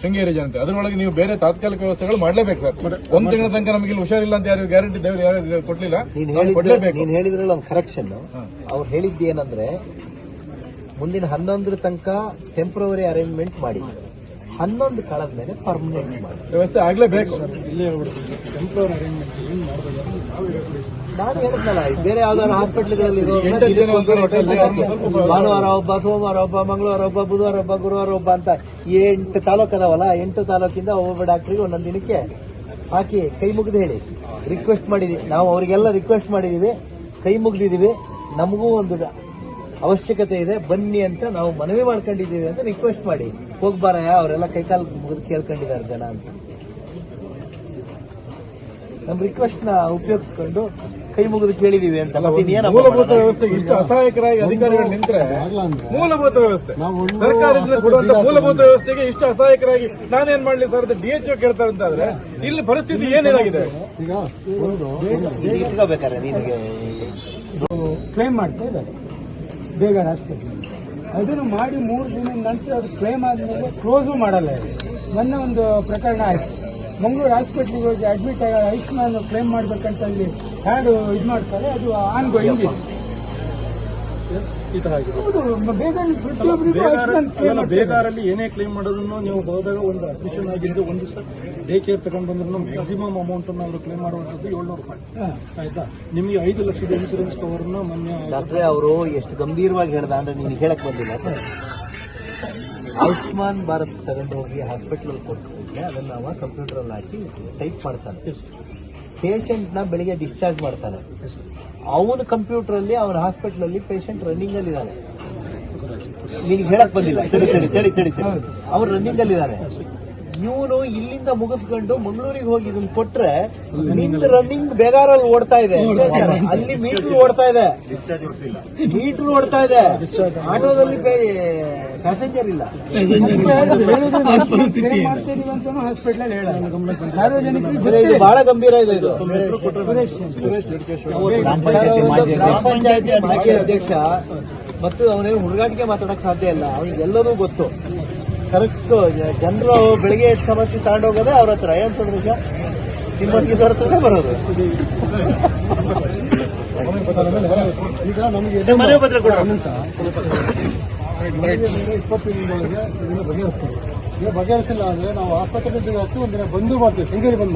ಶೃಂಗೇರಿ ಜನತೆ ಅದರೊಳಗೆ ನೀವು ಬೇರೆ ತಾತ್ಕಾಲಿಕ ವ್ಯವಸ್ಥೆಗಳು ಮಾಡಲೇಬೇಕು ಸರ್. ಒಂದು ತಿಂಗಳ ತನಕ ನಮಗೆ ಇಲ್ಲಿ ಹುಷಾರಿಲ್ಲ ಅಂತ ಯಾರು ಗ್ಯಾರಂಟಿ ದೇವರು ಯಾರು ಕೊಡ್ಲಿಲ್ಲ? ನೀನ್ ಹೇಳಿದ್ರೆ ಹೇಳಿದ್ರಲ್ಲಿ ಒಂದು ಕರೆಕ್ಷನ್. ಅವ್ರು ಹೇಳಿದ್ದೇನಂದ್ರೆ ಮುಂದಿನ ಹನ್ನೊಂದರ ತನಕ ಟೆಂಪ್ರವರಿ ಅರೇಂಜ್ಮೆಂಟ್ ಮಾಡಿ. ಹನ್ನೊಂದು ಕಳೆದ ಮೇಲೆ ಪರ್ಮನೆಂಟ್ ಮಾಡಿ ವ್ಯವಸ್ಥೆ ಆಗ್ಲೇಬೇಕು. ಇಲ್ಲೇ ಹೇಳ್ಬಿಡ್ತೀನಿ. ಟೆಂಪ್ರವರಿ ಅರೇಂಜ್ಮೆಂಟ್ ಏನು ಮಾಡಬೇಕು ನಾನು ಹೇಳಿದ್ನಲ್ಲ ಬೇರೆ ಯಾವ್ದಾದ್ರು ಹಾಸ್ಪಿಟಲ್ಗಳಲ್ಲಿ ಭಾನುವಾರ ಒಬ್ಬ ಸೋಮವಾರ ಒಬ್ಬ ಮಂಗಳವಾರ ಒಬ್ಬ ಬುಧವಾರ ಒಬ್ಬ ಗುರುವಾರ ಒಬ್ಬ ಅಂತ ಎಂಟು ತಾಲೂಕು ಅದಾವಲ್ಲ ಎಂಟು ತಾಲೂಕಿಂದ ಒಬ್ಬೊಬ್ಬ ಡಾಕ್ಟ್ರಿಗೆ ಒಂದೊಂದು ದಿನಕ್ಕೆ ಹಾಕಿ ಕೈ ಮುಗಿದು ಹೇಳಿ. ರಿಕ್ವೆಸ್ಟ್ ಮಾಡಿದೀವಿ. ನಾವು ಅವರಿಗೆಲ್ಲ ರಿಕ್ವೆಸ್ಟ್ ಮಾಡಿದೀವಿ. ಕೈ ಮುಗಿದಿದ್ದೀವಿ ನಮಗೂ ಒಂದು ಅವಶ್ಯಕತೆ ಇದೆ ಬನ್ನಿ ಅಂತ ನಾವು ಮನವಿ ಮಾಡ್ಕೊಂಡಿದ್ದೀವಿ ಅಂತ ರಿಕ್ವೆಸ್ಟ್ ಮಾಡಿ. ಹೋಗ್ಬಾರಯ್ಯ ಅವರೆಲ್ಲ ಕೈಕಾಲು ಮುಗಿದು ಕೇಳ್ಕೊಂಡಿದ್ದಾರೆ ಜನ ಅಂತ. ನಮ್ ರಿಕ್ವೆಸ್ಟ್ನ ಉಪಯೋಗಿಸ್ಕೊಂಡು ಕೈ ಮುಗಿದು ಕೇಳಿದೀವಿ ಅಂತ. ಮೂಲಭೂತ ವ್ಯವಸ್ಥೆ ವ್ಯವಸ್ಥೆಗೆ ಇಷ್ಟು ಅಸಹಾಯಕರಾಗಿ ಅಧಿಕಾರಿಗಳು ನಿಂತ್ರೆ ಮೂಲಭೂತ ವ್ಯವಸ್ಥೆ. ನಾವು ಸರ್ಕಾರದಿಂದ ಕೊಡುವಂತ ಮೂಲಭೂತ ವ್ಯವಸ್ಥೆಗೆ ಇಷ್ಟು ಅಸಹಾಯಕರಾಗಿ ನಾನೇನ್ ಮಾಡ್ಲಿ ಸರ್ ಅಂತ ಡಿಎಚ್ಒ ಕೇಳ್ತಾರೆ ಅಂತ ಆದ್ರೆ ಇಲ್ಲಿ ಪರಿಸ್ಥಿತಿ ಏನೇನಾಗಿದೆ? ಈಗ ಇಟ್ಕೋಬೇಕಾರೆ ನಿನಗೆ. ಕ್ಲೈಮ್ ಮಾಡ್ತಾ ಇದ್ದಾರೆ. ಬೇಗ ಹಾಸ್ಪಿಟ್ಲ್. ಅದನ್ನು ಮಾಡಿ ಮೂರು ದಿನ ನಂತರ ಅದು ಕ್ಲೇಮ್ ಆದಮೇಲೆ ಕ್ಲೋಸು ಮಾಡಲ್ಲ ನನ್ನ ಒಂದು ಪ್ರಕರಣ ಆಯಿತು. ಮಂಗಳೂರು ಹಾಸ್ಪಿಟ್ಲಿಗೆ ಹೋಗಿ ಅಡ್ಮಿಟ್ ಆಗಿ ಆಯುಷ್ಮಾನ್ ಕ್ಲೇಮ್ ಮಾಡ್ಬೇಕಂತ ಅಲ್ಲಿ ಹ್ಯಾಡು ಇದು ಮಾಡ್ತಾರೆ? ಅದು ಆನ್ ಗೋಯಿಂಗ್ ಈ ತರ ಆಗಿದೆ ಪ್ರತಿಯೊಬ್ಬರಿಗೂ ಆಯುಷ್ಮಾನ್ ಬೇಗಾರಲ್ಲಿ ಏನೇ ಕ್ಲೇಮ್ ಮಾಡೋದನ್ನು ನೀವು ಹೋದಾಗ ಒಂದು ಅಡ್ಮಿಷನ್ ಆಗಿದ್ದು ಒಂದು ಸರ್ ಡೇ ಕೇರ್ ತಗೊಂಡು ಬಂದ್ರು ಮ್ಯಾಕ್ಸಿಮಮ್ ಅಮೌಂಟ್ ಅನ್ನು ಅವರು ಕ್ಲೇಮ್ ಮಾಡುವಂತದ್ದು ಏಳ್ನೂರು ರೂಪಾಯಿ. ಹಾ. ಆಯ್ತಾ? ನಿಮಗೆ ಐದು ಲಕ್ಷದ ಇನ್ಸೂರೆನ್ಸ್ ಕವರ್ನ ಮೊನ್ನೆ ಡಾಕ್ಟ್ರೆ ಅವರು ಎಷ್ಟು ಗಂಭೀರವಾಗಿ ಹೇಳ್ದ ಅಂದ್ರೆ ನೀನು ಹೇಳಕ್ ಬಂದಿಲ್ಲ. ಆಯುಷ್ಮಾನ್ ಭಾರತ್ ತಗೊಂಡು ಹೋಗಿ ಹಾಸ್ಪಿಟಲ್ ಕೊಟ್ಟು ಅದನ್ನ ಅವ ಕಂಪ್ಯೂಟರ್ ಅಲ್ಲಿ ಹಾಕಿ ಟೈಪ್ ಮಾಡ್ತಾನೆ. ನ ಬೆಳಿಗ್ಗೆ ಡಿಸ್ಚಾರ್ಜ್ ಮಾಡ್ತಾನೆ. ಅವನ ಕಂಪ್ಯೂಟರ್ ಅಲ್ಲಿ ಅವನ ಹಾಸ್ಪಿಟಲ್ ಅಲ್ಲಿ ಪೇಷಂಟ್ ರನ್ನಿಂಗ್ ಅಲ್ಲಿ ಇದ್ದಾನೆ. ನಿನಗೆ ಹೇಳಕ್ ಬಂದಿಲ್ಲ. ತಡಿ ತಡಿ ತಡಿ ತಡಿ ಅವ್ರು ಇವನು ಇಲ್ಲಿಂದ ಮುಗಿಸ್ಕೊಂಡು ಮಂಗಳೂರಿಗೆ ಹೋಗಿ ಇದನ್ನ ಕೊಟ್ರೆ ನಿಂದ ರನ್ನಿಂಗ್ ಬೇಗಾರಲ್ಲಿ ಓಡ್ತಾ ಇದೆ. ಅಲ್ಲಿ ಮೀಟರ್ ಓಡ್ತಾ ಇದೆ. ಮೀಟರ್ ಓಡ್ತಾ ಇದೆ. ಆಟೋದಲ್ಲಿ ಪ್ಯಾಸೆಂಜರ್ ಇಲ್ಲ. ಇದು- ಬಹಳ ಗಂಭೀರ ಇದೆ ಇದು. ಗ್ರಾಮ ಪಂಚಾಯತಿ ಮಾಜಿ ಅಧ್ಯಕ್ಷ ಮತ್ತು ಅವನೇ ಹುಡುಗಾಟಿಕೆ ಮಾತಾಡಕ್ ಸಾಧ್ಯ ಇಲ್ಲ. ಅವನಿಗೆಲ್ಲರೂ ಗೊತ್ತು. ಕರೆಕ್ಟ್ ಜನರು ಬೆಳಿಗ್ಗೆ ಸಮಸ್ಯೆ ತಗೊಂಡೋಗೋದೇ ಅವ್ರ ಹತ್ರ. ಏನ್ ಸಂದೇಶ ನಿಮ್ಮತ್ತಿದ್ದವ್ರ ಹತ್ರನೇ ಬರೋದು. ಈಗ ನಮಗೆ ಮನೆ ಪತ್ರ ಕೊಡು. ಇಪ್ಪತ್ತಿನೊಳಗೆ ಬಗೆಹರಿಸ್ತೀವಿ. ಬಗೆಹರಿಸಿಲ್ಲ ಅಂದ್ರೆ ನಾವು ಆಸ್ಪತ್ರೆ ಹತ್ತು ಒಂದಿನ ಬಂದು ಮಾಡ್ತೀವಿ. ಶೃಂಗೇರಿ ಬಂದ್